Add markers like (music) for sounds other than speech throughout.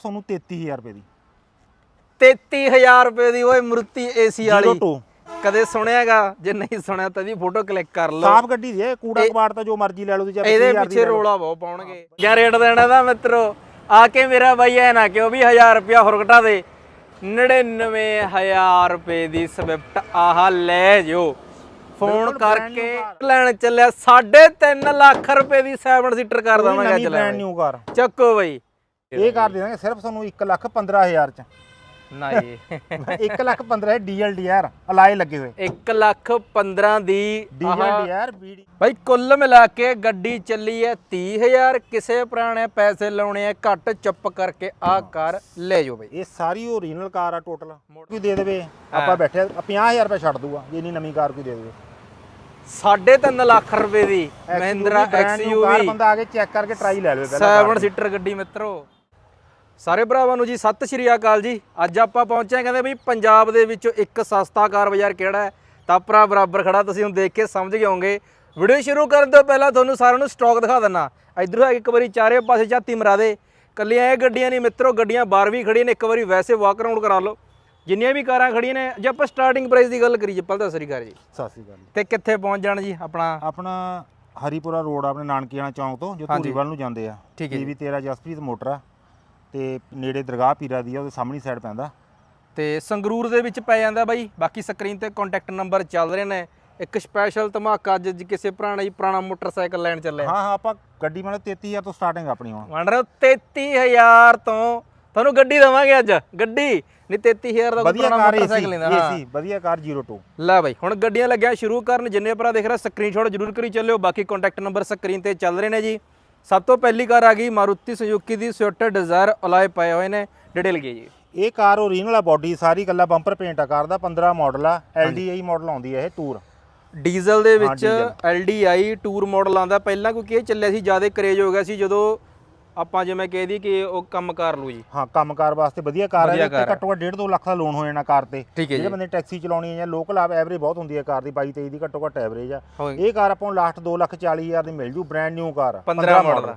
ਤੁਹਾਨੂੰ 33000 ਰੁਪਏ ਦੀ। 33000 ਰੁਪਏ ਦੀ ਓਏ ਮਰੂਤੀ ਏਸੀ ਵਾਲੀ। 02 ਕਦੇ ਸੁਣਿਆਗਾ? ਜੇ ਨਹੀਂ ਸੁਣਿਆ ਤਾਂ ਦੀ ਫੋਟੋ ਕਲਿੱਕ ਕਰ ਲਓ। ਸਾਫ਼ ਗੱਡੀ ਦੀ ਹੈ ਕੂੜਾ ਕਬਾੜ ਤਾਂ ਜੋ ਮਰਜ਼ੀ ਲੈ ਲਓ ਤੁਸੀਂ ਚਾਹੇ ਇਹਦੇ 20000 ਦੀ ਪਿੱਛੇ। ਰੋਲਾ ਬਹੁਤ ਪਾਉਣਗੇ। ਜਾਂ ਰੇਟ ਦੇਣਾ ਦਾ ਮਿੱਤਰੋ? ਆ ਕੇ ਮੇਰਾ ਬਾਈ ਐ ਨਾ ਕਿਉਂ ਵੀ 1000 ਰੁਪਿਆ ਹੋਰ ਘਟਾ ਦੇ। 99000 ਰੁਪਏ ਦੀ ਸਵਿਫਟ ਆਹ ਲੈ ਜਿਓ। ਫੋਨ ਕਰਕੇ। ਲੈਣ ਚੱਲਿਆ। 3.5 ਲੱਖ ਰੁਪਏ ਦੀ 7 ਸੀਟਰ ਕਰ ਦਵਾਂਗਾ ਚੱਲਿਆ ਬ੍ਰਾਂਡ ਨਿਊ ਕਾਰ ਚੱਕੋ ਬਈ। ਇਹ ਕਰ ਦੇ। ਦਾਂਗੇ ਸਿਰਫ ਤੁਹਾਨੂੰ 1 ਲੱਖ 15000 ਚ। ਨਹੀਂ। (laughs) 1 ਲੱਖ 15 ਡੀਐਲ ਡੀਆਰ ਅਲਾਈ ਲੱਗੇ ਹੋਏ। 1 ਲੱਖ 15 ਦੀ ਡੀਐਲ ਡੀਆਰ ਬੀਡੀ ਭਾਈ ਕੁੱਲ ਮਿਲਾ ਕੇ ਗੱਡੀ ਚੱਲੀ ਹੈ 30000 ਕਿਸੇ ਪੁਰਾਣੇ ਪੈਸੇ ਲਾਉਣੇ ਆ ਘੱਟ ਚੁੱਪ ਕਰਕੇ ਆ ਕਰ ਲੈ ਜਾਓ ਬਈ। ਇਹ ਸਾਰੀ ਓਰੀਜਨਲ ਕਾਰ ਆ ਟੋਟਲ ਕੋਈ ਦੇ ਦੇਵੇ ਆਪਾਂ ਬੈਠੇ 50000 ਰੁਪਏ ਛੱਡ ਦੂਗਾ ਜੇ ਨਹੀਂ ਨਵੀਂ ਕਾਰ ਕੋਈ ਦੇ ਦੇਵੇ। 3.5 ਲੱਖ ਰੁਪਏ ਦੀ ਮਹਿੰਦਰਾ ਕਾਰ XUV ਬੰਦਾ ਆ ਕੇ ਚੈੱਕ ਕਰਕੇ ਟਰਾਈ ਲੈ ਲਵੇ ਪਹਿਲਾਂ 7 ਸੀਟਰ ਗੱਡੀ ਮਿੱਤਰੋ। ਸਾਰੇ ਭਰਾਵਾਂ ਨੂੰ ਜੀ ਸਤਿ ਸ਼੍ਰੀ ਅਕਾਲ ਜੀ। ਅੱਜ ਆਪਾਂ ਪਹੁੰਚੇ ਹਾਂ ਕਹਿੰਦੇ ਬਈ ਪੰਜਾਬ ਦੇ ਵਿੱਚੋਂ ਇੱਕ ਸਸਤਾ ਕਾਰ ਬਾਜ਼ਾਰ ਕਿਹੜਾ ਹੈ? ਤਾਂ ਭਰਾ ਬਰਾਬਰ ਖੜਾ ਤੁਸੀਂ ਹੁਣ ਦੇਖ ਕੇ ਸਮਝ ਗਏ ਹੋਵੋਗੇ। ਵੀਡੀਓ ਸ਼ੁਰੂ ਕਰਨ ਤੋਂ ਪਹਿਲਾਂ ਤੁਹਾਨੂੰ ਸਾਰਿਆਂ ਨੂੰ ਸਟਾਕ ਦਿਖਾ ਦਿੰਨਾ ਇਧਰੋਂ ਇੱਕ ਵਾਰੀ ਚਾਰੇ ਪਾਸੇ ਝਾਤੀ ਮਰਾ ਦੇ। ਕੱਲੀਆਂ ਇਹ ਗੱਡੀਆਂ ਨਹੀਂ ਮਿੱਤਰੋ ਗੱਡੀਆਂ ਬਾਹਰ ਵੀ ਖੜੀਆਂ ਨੇ ਇੱਕ ਵਾਰੀ ਵੈਸੇ ਵਾਕ ਅਰਾਊਂਡ ਕਰਾ ਲਓ। ਜਿੰਨੀਆਂ ਵੀ ਕਾਰਾਂ ਖੜੀਆਂ ਨੇ ਜੇ ਆਪਾਂ ਸਟਾਰਟਿੰਗ ਪ੍ਰਾਈਸ ਦੀ ਗੱਲ ਕਰੀਏ ਪਹਿਲਾਂ ਤਾਂ ਸ੍ਰੀ ਅਕਾਲ ਜੀ। ਸਤਿ ਸ਼੍ਰੀ ਅਕਾਲ ਤੇ ਕਿੱਥੇ ਪਹੁੰਚ ਜਾਣ ਜੀ ਆਪਣਾ? ਆਪਣਾ ਹਰੀਪੁਰਾ ਰੋਡ ਆਪਣੇ ਨਾਨਕੀਆਣਾ ਚੌਂਕ ਤੋਂ ਜੋ ਧੂਰੀਵਾਲ ਨੂੰ ਜਾਂਦੇ ਆ। ਠੀਕ ਹੈ ਜੀ। ਵੀ ਤੇਰਾ ਜਸਪ੍ਰੀਤ ਮੋਟਰ ਆ। ਤੇ ਨੇੜੇ ਦਰਗਾਹ ਪੀਰਾ ਦੀ ਆ ਉਹਦੇ ਸਾਹਮਣੀ ਸਾਈਡ ਪੈਂਦਾ। ਤੇ ਸੰਗਰੂਰ ਦੇ ਵਿੱਚ ਪੈ ਜਾਂਦਾ ਬਾਈ। ਬਾਕੀ ਸਕਰੀਨ ਤੇ ਕੰਟੈਕਟ ਨੰਬਰ ਚੱਲ ਰਹੇ ਨੇ। ਇੱਕ ਸਪੈਸ਼ਲ ਧਮਾਕਾ ਅੱਜ ਜੇ ਕਿਸੇ ਪੁਰਾਣਾ ਹੀ ਪੁਰਾਣਾ ਮੋਟਰਸਾਈਕਲ ਲੈਣ ਚੱਲੇ। ਹਾਂ ਹਾਂ ਆਪਾਂ ਗੱਡੀ ਮਤਲਬ 33000 ਤੋਂ ਸਟਾਰਟਿੰਗ ਆਪਣੀ ਹੁਣ। ਮੰਨ ਰਹੇ ਹੋ 33000 ਤੋਂ ਤੁਹਾਨੂੰ ਗੱਡੀ ਦਵਾਂਗੇ ਅੱਜ। ਗੱਡੀ। ਨਹੀਂ 33000 ਦਾ ਪੁਰਾਣਾ ਮੋਟਰਸਾਈਕਲ ਲੈਂਦਾ। ਹਾਂ। ਏਸੀ ਵਧੀਆ ਕਾਰ 02 ਲੈ ਬਾਈ ਹੁਣ ਗੱਡੀਆਂ ਲੱਗਿਆ ਸ਼ੁਰੂ ਕਰਨ। ਜਿੰਨੇ ਭਰਾ ਦੇਖ ਰਿਹਾ ਸਕਰੀਨਸ਼ਾਟ ਜ਼ਰੂਰ ਕਰੀ ਚੱਲਿਓ। ਬਾਕੀ ਕੰਟੈਕਟ ਨੰਬਰ ਸਕਰੀਨ ਤੇ ਚੱਲ ਰਹੇ ਨੇ ਜੀ। ਸਭ ਤੋਂ ਪਹਿਲੀ ਕਾਰ ਆ ਗਈ ਮਾਰੂਤੀ ਸੁਜ਼ੂਕੀ ਦੀ ਸਵਿਫਟ ਡਿਜ਼ਾਇਰ ਅਲਾਏ ਪਏ ਹੋਏ ਨੇ ਡਿਟੇਲ ਕੀ ਜੀ? ਇਹ ਕਾਰ ਓਰੀਜਨਲ ਆ ਬਾਡੀ ਸਾਰੀ ਕੱਲਾ ਬੰਪਰ ਪੇਂਟ ਆ ਕਾਰ ਦਾ 15 ਮਾਡਲ ਆ LDI ਮਾਡਲ ਆਉਂਦੀ ਹੈ ਇਹ ਟੂਰ ਡੀਜ਼ਲ ਦੇ ਵਿੱਚ। LDI ਟੂਰ ਮਾਡਲ ਆਂਦਾ ਪਹਿਲਾਂ ਕਿਉਂਕਿ ਇਹ ਚੱਲਿਆ ਸੀ ਜ਼ਿਆਦਾ ਕਰੇਜ ਹੋ ਗਿਆ ਸੀ ਜਦੋਂ ਆਪਾਂ ਜਿਵੇਂ ਕਹਿ ਦਈਏ ਕਿ ਉਹ ਕੰਮ ਕਰ ਲੂ ਜੀ। ਹਾਂ ਕੰਮਕਾਰ ਵਾਸਤੇ ਵਧੀਆ ਕਾਰ ਹੈ ਵਧੀਆ ਤੇ ਕਾਰ ਹੈ। ਘੱਟੋ ਘੱਟ 1.5 2 ਲੱਖ ਦਾ ਲੋਨ ਹੋ ਜਾਣਾ ਕਾਰ ਤੇ। ਠੀਕ ਹੈ ਜਿਹੜੇ ਜੀ। ਬੰਦੇ ਟੈਕਸੀ ਚਲਾਉਣੀ ਹੈ ਜਾਂ ਲੋਕਲ ਆ ਐਵਰੇਜ ਬਹੁਤ ਹੁੰਦੀ ਹੈ ਕਾਰ ਦੀ 22 23 ਦੀ ਘੱਟੋ ਘੱਟ ਐਵਰੇਜ ਆ। ਹੋਏ ਇਹ ਕਾਰ ਆਪਾਂ ਨੂੰ ਲਾਸਟ 2 ਲੱਖ 40 ਹਜ਼ਾਰ ਦੀ ਮਿਲ ਜੂ ਬ੍ਰਾਂਡ ਨਿਊ ਕਾਰ ਆ, 15 model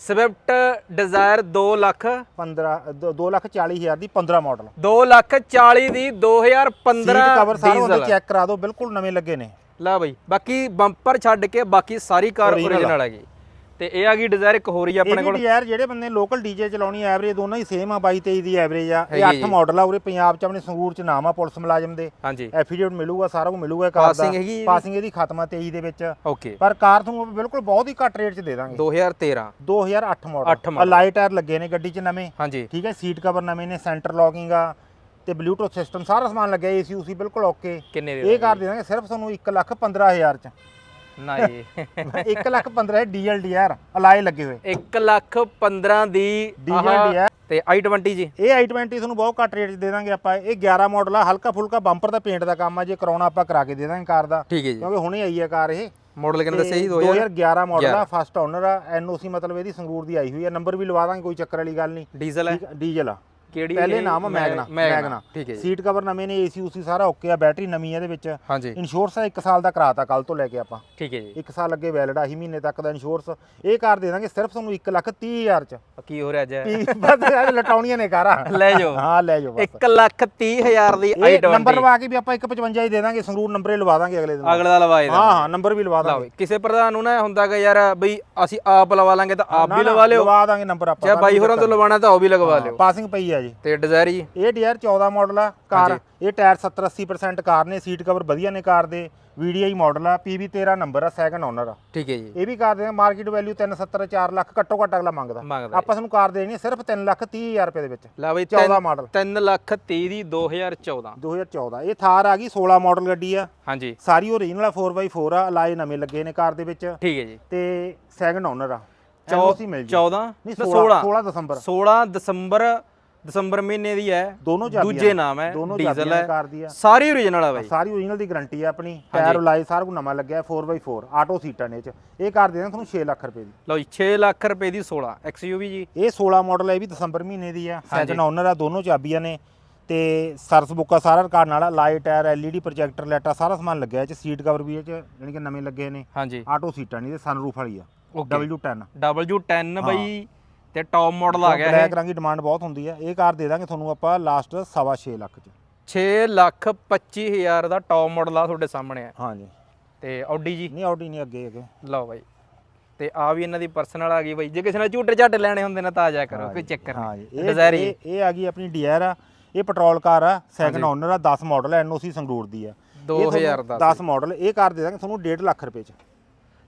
Swift Dzire 2 lakh. 15 2 lakh 40 ਹਜ਼ਾਰ ਦੀ 15 ਮਾਡਲ 2 ਲੱਖ 40 ਦੀ 2015 ਸੀਟ ਕਵਰ ਸਾਰੇ ਉਹਦੇ ਚੈੱਕ ਕਰਾ ਦਿਓ ਬਿਲਕੁਲ ਨਵੇਂ ਲੱਗੇ ਨੇ। ਲੈ ਬਈ ਬਾਕੀ ਬੰਪਰ ਛੱਡ ਕੇ ਬਾਕੀ ਸਾਰੀ ਕਾਰ Original ਓਰੀਜਨਲ ਹੈਗੀ। ਤੇ ਇਹ ਆ ਗਈ ਡਿਜ਼ਾਇਰ ਇੱਕ ਹੋਰ ਹੀ ਆਪਣੇ ਇਹ ਕੋਲ। ਵੀ ਯਾਰ ਜਿਹੜੇ ਬੰਦੇ ਲੋਕਲ ਡੀਜੇ ਚਲਾਉਣੀ ਐਵਰੇਜ ਦੋਨੋਂ ਹੀ ਸੇਮ ਆ 22 23 ਦੀ ਐਵਰੇਜ ਆ। ਇਹ ਹੈਗੀ 8 ਮਾਡਲ ਆ ਉਰੇ ਪੰਜਾਬ ਚ ਆਪਣੇ ਸੰਗਰੂਰ ਚ ਨਾਮ ਆ ਪੁਲਿਸ ਮੁਲਾਜ਼ਮ ਦੇ। ਹਾਂਜੀ। ਐਫੀਡੇਵਿਟ ਮਿਲੂਗਾ ਸਾਰਾ ਕੁਝ ਮਿਲੂਗਾ ਕਾਰ ਦਾ? ਪਾਸਿੰਗ ਇਹਦੀ ਖਤਮ ਆ 23 ਦੇ ਵਿੱਚ। ਓਕੇ ਪਰ ਕਾਰ ਤੁਹਾਨੂੰ ਬਿਲਕੁਲ ਬਹੁਤ ਹੀ ਘੱਟ ਰੇਟ 'ਚ ਦੇ ਦਾਂਗੇ। 2013 2008 ਅੱਠ ਮਾਡਲ model। ਅਲਾਈ ਟਾਇਰ ਲੱਗੇ ਨੇ ਗੱਡੀ 'ਚ ਨਵੇਂ। ਹਾਂਜੀ। ਠੀਕ ਹੈ ਸੀਟ ਕਵਰ ਨਵੇਂ ਨੇ ਸੈਂਟਰ ਲੌਕਿੰਗ ਆ ਤੇ ਬਲੂਟੁੱਥ ਸਿਸਟਮ ਸਾਰਾ ਸਮਾਨ ਲੱਗਿਆ ਏਸੀ ਉਸੀ ਬਿਲਕੁਲ ਓਕੇ ਇਹ ਕਾਰ ਦੇ ਦਾਂਗੇ ਸਿਰਫ ਤੁਹਾਨੂੰ 1 ਲੱਖ 15000 ਚ। ਨਾ ਜੀ। 1 ਲੱਖ 15 ਡੀਐਲ ਡੀਆਰ ਅਲਾਈ ਲੱਗੇ ਹੋਏ। 1 ਲੱਖ 15 ਦੀ ਡੀਐਲ ਆਹ ਡੀਆਰ ਤੇ i20 ਜੀ। ਇਹ i20 ਤੁਹਾਨੂੰ ਬਹੁਤ ਘੱਟ ਰੇਟ 'ਚ ਦੇ ਦਾਂਗੇ ਆਪਾਂ। ਇਹ 11 ਮਾਡਲ ਆ ਹਲਕਾ ਫੁਲਕਾ ਬੰਪਰ ਦਾ ਪੇਂਟ ਦਾ ਕੰਮ ਆ ਜੇ ਕਰਾਉਣਾ ਆਪਾਂ ਕਰਾ ਕੇ ਦੇ ਦਾਂਗੇ ਕਾਰ ਦਾ। ਠੀਕ ਹੈ ਜੀ। ਕਿਉਂਕਿ ਹੁਣੇ ਆਈ ਹੈ ਕਾਰ ਇਹ। ਮਾਡਲ ਕਿੰਨਾ ਦੱਸਿਆ ਜੀ? 2000 2011 ਮਾਡਲ ਆ ਫਸਟ ਓਨਰ ਆ ਐਨਓਸੀ ਮਤਲਬ ਇਹਦੀ ਸੰਗਰੂਰ ਦੀ ਆਈ ਹੋਈ ਆ। ਨੰਬਰ ਵੀ ਲਵਾ ਦਾਂਗੇ ਕੋਈ ਚੱਕਰ ਵਾਲੀ ਗੱਲ ਨਹੀਂ। ਡੀਜ਼ਲ ਹੈ। ਆ, ਡੀਜ਼ਲ ਆ। ਕਿਹੜੀ ਪਹਿਲੇ? ਨਾਮ ਮੈਗਨਾ ਮੈਗਨਾ। ਠੀਕ ਹੈ ਜੀ। ਸੀਟ ਕਵਰ ਨਵੇਂ ਨੇ ਏਸੀ ਉਸੀ ਸਾਰਾ ਓਕੇ ਆ ਬੈਟਰੀ ਨਵੀਂ ਆ ਇਹਦੇ ਵਿੱਚ। ਹਾਂਜੀ। ਇੰਸ਼ੋਰੈਂਸ ਆ 1 ਸਾਲ ਦਾ ਕਰਾਤਾ ਕੱਲ ਤੋਂ ਲੈ ਕੇ ਆਪਾਂ। ਠੀਕ ਹੈ ਜੀ। 1 ਸਾਲ ਅੱਗੇ ਵੈਲਿਡ ਆ ਹੀ ਮਹੀਨੇ ਤੱਕ ਦਾ ਇੰਸ਼ੋਰੈਂਸ ਇਹ ਕਾਰ ਦੇ ਦਾਂਗੇ ਸਿਰਫ ਤੁਹਾਨੂੰ 1 ਲੱਖ 30 ਹਜ਼ਾਰ ਚ। ਕੀ ਹੋ ਰਿਹਾ ਕੀ ਬਸ ਇਹ ਲਟਾਉਣੀਆਂ ਨੇ ਕਾਰਾਂ। ਲੈ ਜਾਓ। ਹਾਂ ਲੈ ਜਾਓ ਬਸ। 1 ਲੱਖ 30 ਹਜ਼ਾਰ ਦੀ ਇਹ ਨੰਬਰ i20 ਲਵਾ ਕੇ ਵੀ ਆਪਾਂ 155 ਹੀ ਦੇ ਦਾਂਗੇ ਸੰਗਰੂਰ ਨੰਬਰ ਹੀ ਲਵਾ ਦਾਂਗੇ ਅਗਲੇ ਦਿਨ। ਅਗਲੇ ਦਾ ਲਵਾਏ ਦਾ ਹਾਂ ਹਾਂ ਨੰਬਰ ਵੀ ਲਵਾ ਦਾਂਗੇ। ਕਿਸੇ ਪ੍ਰਧਾਨ ਨੂੰ ਨਾ ਹੁੰਦਾ ਕਿ ਯਾਰ ਬਈ ਅਸੀਂ ਆਪ ਲਵਾ ਲਾਂਗੇ ਤਾਂ ਆਪ ਵੀ ਲਵਾ ਲਿਓ। ਲਵਾ ਦਾਂਗੇ ਨੰਬਰ ਆਪਾਂ ਚਾਹੇ ਬਾਈ ਹੋਰਾਂ ਤੋਂ ਲਵਾਣਾ ਤਾਂ ਉਹ ਵੀ ਲਗਵਾ ਲਿਓ। ਪਾਸਿੰਗ ਪਈ ਆ ਜੀ। ਤੇ ਡਿਜ਼ਾਇਰ ਜੀ? ਇਹ ਡੀਆਰ 14 ਮਾਡਲ ਆ ਕਾਰ। ਇਹ ਟਾਇਰ 70 80% ਕਾਰ ਨੇ ਸੀਟ ਕਵਰ ਵਧੀਆ ਨੇ ਕਾਰ ਦੇ। VDI ਮਾਡਲ ਆ PV 13 ਨੰਬਰ ਆ ਸੈਕੰਡ ਓਨਰ ਆ। ਠੀਕ ਹੈ ਜੀ। ਇਹ ਵੀ ਕਾਰ ਦੇ ਮਾਰਕੀਟ ਵੈਲਿਊ 370 4 ਲੱਖ ਘੱਟੋ ਘੱਟ ਅਗਲਾ ਮੰਗਦਾ। ਆਪਾਂ ਤੁਹਾਨੂੰ ਕਾਰ ਦੇਣੀ ਸਿਰਫ 3 ਲੱਖ 30 ਹਜ਼ਾਰ ਰੁਪਏ ਦੇ ਵਿੱਚ। ਲੈ ਬਈ 14 ਮਾਡਲ 3 ਲੱਖ 30 ਦੀ 2014 2014 ਇਹ ਥਾਰ ਆ ਗਈ 16 ਮਾਡਲ ਗੱਡੀ ਆ। ਹਾਂਜੀ। ਸਾਰੀ ਓਰੀਜਨਲ ਆ 4x4 ਆ ਅਲਾਈ ਨਵੇਂ ਲੱਗੇ ਨੇ ਕਾਰ ਦੇ ਵਿੱਚ। ਠੀਕ ਹੈ ਜੀ। ਤੇ ਸੈਕੰਡ ਓਨਰ ਆ। ਚੌ- NOC ਮਿਲ ਜੀ 14 ਨਹੀਂ ਨਾ 16 16 16 ਦਸੰਬਰ। 16 ਦਸੰਬਰ ਦਸੰਬਰ ਮਹੀਨੇ ਦੀ ਹੈ ਦੋਨੋਂ ਚਾਬੀਆਂ ਦੂਜੇ ਨਾਮ ਹੈ ਦੋਨੋਂ ਡੀਜ਼ਲ ਹੈ ਕਾਰ ਦੀ ਆ। ਸਾਰੀ ਓਰੀਜਨਲ ਆ ਬਾਈ। ਸਾਰੀ ਓਰੀਜਨਲ ਦੀ ਗਾਰੰਟੀ ਆ ਆਪਣੀ ਟਾਇਰ ਲਾਈ ਸਾਰਾ ਕੁਝ ਨਵਾਂ ਲੱਗਿਆ 4x4 ਆਟੋ ਸੀਟਾਂ ਨੇ ਚ। ਇਹ ਕਾਰ ਦੇ ਦਾਂ ਤੁਹਾਨੂੰ 6 ਲੱਖ ਰੁਪਏ ਦੀ। ਲਓ ਜੀ 6 ਲੱਖ ਰੁਪਏ ਦੀ 16 XUV ਜੀ। ਇਹ 16 ਮਾਡਲ ਹੈ ਇਹ ਵੀ ਦਸੰਬਰ ਮਹੀਨੇ ਦੀ ਆ। ਸੈਕੰਡ ਓਨਰ ਆ ਦੋਨੋਂ ਚਾਬੀਆਂ ਨੇ। ਤੇ ਸਰਸ ਬੁੱਕਾ ਸਾਰਾ ਰਿਕਾਰਡ ਨਾਲ ਲਾਈਟ ਟਾਇਰ LED ਪ੍ਰੋਜੈਕਟਰ ਲਾਈਟਾਂ ਸਾਰਾ ਸਮਾਨ ਲੱਗਿਆ ਇਹ ਚ ਸੀਟ ਕਵਰ ਵੀ ਇਹ ਚ ਜਾਣੀ ਕਿ ਨਵੇਂ ਲੱਗੇ ਨੇ। ਹਾਂਜੀ। ਆਟੋ ਸੀਟਾਂ ਨਹੀਂ ਤੇ ਸਨਰੂਫ ਵਾਲੀ ਆ। ਓਕੇ W10 W10 ਬਈ ਤੇ ਟੌਪ ਮਾਡਲ ਆ ਗਿਆ ਇਹ। ਬਲੈਕ ਰੰਗ ਦੀ ਡਿਮਾਂਡ ਬਹੁਤ ਹੁੰਦੀ ਹੈ। ਇਹ ਕਾਰ ਦੇ ਦਾਂਗੇ ਤੁਹਾਨੂੰ ਆਪਾਂ ਲਾਸਟ 6.5 ਲੱਖ ਚ। 6 ਲੱਖ 25 ਹਜ਼ਾਰ ਦਾ ਟੌਪ ਮਾਡਲ ਆ ਤੁਹਾਡੇ ਸਾਹਮਣੇ ਆ। ਹਾਂਜੀ। ਤੇ ਆਡੀ ਜੀ? ਨਹੀਂ ਆਡੀ ਨਹੀਂ ਅੱਗੇ ਅੱਗੇ ਲਓ ਬਾਈ। ਤੇ ਆ ਵੀ ਇਹਨਾਂ ਦੀ ਪਰਸਨਲ ਆ ਗਈ ਬਾਈ। ਜੇ ਕਿਸੇ ਨੇ ਝੂਟੇ ਝਾਟੇ ਲੈਣੇ ਹੁੰਦੇ ਨੇ ਤਾਂ ਆ ਜਾ ਕਰੋ ਕੋਈ ਚੱਕਰ ਨਹੀਂ। ਇਹ ਡਿਜ਼ਾਇਰ ਇਹ ਆ ਗਈ ਆਪਣੀ ਡੀਆਰ ਆ। ਇਹ ਪੈਟਰੋਲ ਕਾਰ ਆ। ਸੈਕੰਡ ਓਨਰ ਆ। 10 ਮਾਡਲ ਐਨਓਸੀ ਸੰਗਰੂਰ ਦੀ ਆ। 2010 10 ਮਾਡਲ ਇਹ ਕਾਰ ਦੇ ਦਾਂਗੇ ਤੁਹਾਨੂੰ 1.5 ਲੱਖ ਰੁਪਏ ਚ।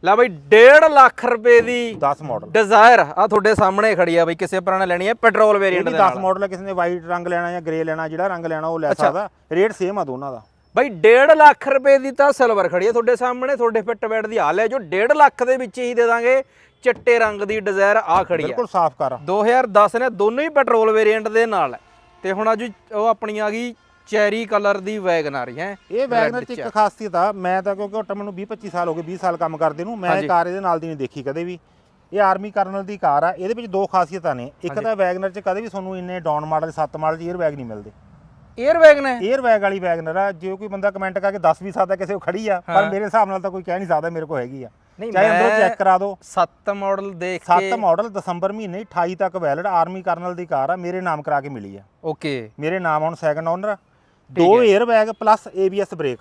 ਲੈ ਬਾਈ 1.5 ਲੱਖ ਰੁਪਏ ਦੀ 10 ਮਾਡਲ ਡਿਜ਼ਾਇਰ ਆ ਤੁਹਾਡੇ ਸਾਹਮਣੇ ਖੜੀ ਆ ਬਈ ਕਿਸੇ ਨੇ ਲੈਣੀ ਹੈ ਪੈਟਰੋਲ ਵੇਰੀਐਂਟ ਦੇ 10 ਨਾਲ। ਮਾਡਲ ਹੈ ਕਿਸੇ ਨੇ ਵਾਈਟ ਰੰਗ ਲੈਣਾ ਜਾਂ ਗ੍ਰੇ ਲੈਣਾ ਜਿਹੜਾ ਰੰਗ ਲੈਣਾ ਉਹ ਲੈ ਸਕਦਾ। ਰੇਟ ਸੇਮ ਆ ਦੋਨਾਂ ਦਾ। ਬਾਈ 1.5 ਲੱਖ ਰੁਪਏ ਦੀ ਤਾਂ ਸਿਲਵਰ ਖੜੀ ਆ ਤੁਹਾਡੇ ਸਾਹਮਣੇ ਤੁਹਾਡੇ ਫਿੱਟ ਬੈਟ ਦੀ। ਹਾਲ ਹੈ ਜੋ 1.5 ਲੱਖ ਦੇ ਵਿੱਚ ਹੀ ਦੇ ਦਾਂਗੇ ਚਿੱਟੇ ਰੰਗ ਦੀ ਡਿਜ਼ਾਇਰ ਆ ਖੜੀ ਆ। ਬਿਲਕੁਲ ਸਾਫ਼ ਕਾਰ। ਆ 2010 ਨੇ ਦੋਨੋਂ ਹੀ ਪੈਟਰੋਲ ਵੇਰੀਐਂਟ ਦੇ ਨਾਲ। ਹੈ ਤੇ ਹੁਣ ਅੱਜ ਉਹ ਆਪਣੀ ਆ ਗਈ ਚੈਰੀ ਕਲਰ ਦੀ ਵੈਗਨ ਆ ਰਹੀ ਹੈ। ਇਹ ਵੈਗਨਰ ਚ ਇੱਕ ਖਾਸੀਅਤ ਆ ਮੈਂ ਤਾਂ ਕਿਉਂਕਿ ਘੱਟ ਮੈਨੂੰ 20 25 ਸਾਲ ਹੋ ਗਏ 20 ਸਾਲ ਕੰਮ ਕਰਦੇ ਨੂੰ ਮੈਂ ਇਹ ਕਾਰ ਇਹਦੇ ਨਾਲ ਦੀ ਨਹੀਂ ਦੇਖੀ ਕਦੇ ਵੀ। ਇਹ ਆਰਮੀ ਕਰਨਲ ਦੀ ਕਾਰ ਆ ਇਹਦੇ ਵਿੱਚ ਦੋ ਖਾਸੀਅਤਾਂ ਨੇ। ਇੱਕ ਤਾਂ ਵੈਗਨਰ ਚ ਕਦੇ ਵੀ ਤੁਹਾਨੂੰ ਇੰਨੇ down model 7 model air bag ਨਹੀਂ ਮਿਲਦੇ। ਏਅਰ ਵੈਗਨ ਹੈ ਏਅਰ ਵੈਗ ਵਾਲੀ ਵੈਗਨਰ ਆ ਜੇ ਕੋਈ ਬੰਦਾ ਕਮੈਂਟ ਕਰਕੇ ਦੱਸ ਵੀ ਸਕਦਾ ਕਿਸੇ ਉਹ ਖੜੀ ਆ ਪਰ ਮੇਰੇ ਹਿਸਾਬ ਨਾਲ ਤਾਂ ਕੋਈ ਕਹਿ ਨਹੀਂ ਸਕਦਾ ਮੇਰੇ ਕੋਲ ਹੈਗੀ ਆ। ਚਾਹੇ ਅੰਦਰੋਂ ਚੈੱਕ ਕਰਾ ਦਿਓ 7 ਮਾਡਲ ਦੇਖ ਕੇ 7 ਮਾਡਲ ਦਸੰਬਰ ਮਹੀਨੇ 28 ਤੱਕ ਵੈਲਿਡ ਆਰਮੀ ਕਰਨਲ ਦੀ ਕਾਰ ਆ ਮੇਰੇ ਨਾਮ ਕਰਾ ਕੇ ਮਿਲੀ ਆ। ਓਕੇ ਮੇਰੇ ਨਾਮ ਹੁਣ ਸੈਕੰਡ ਓਨਰ ਆ। ਦੋ air bag plus ABS brake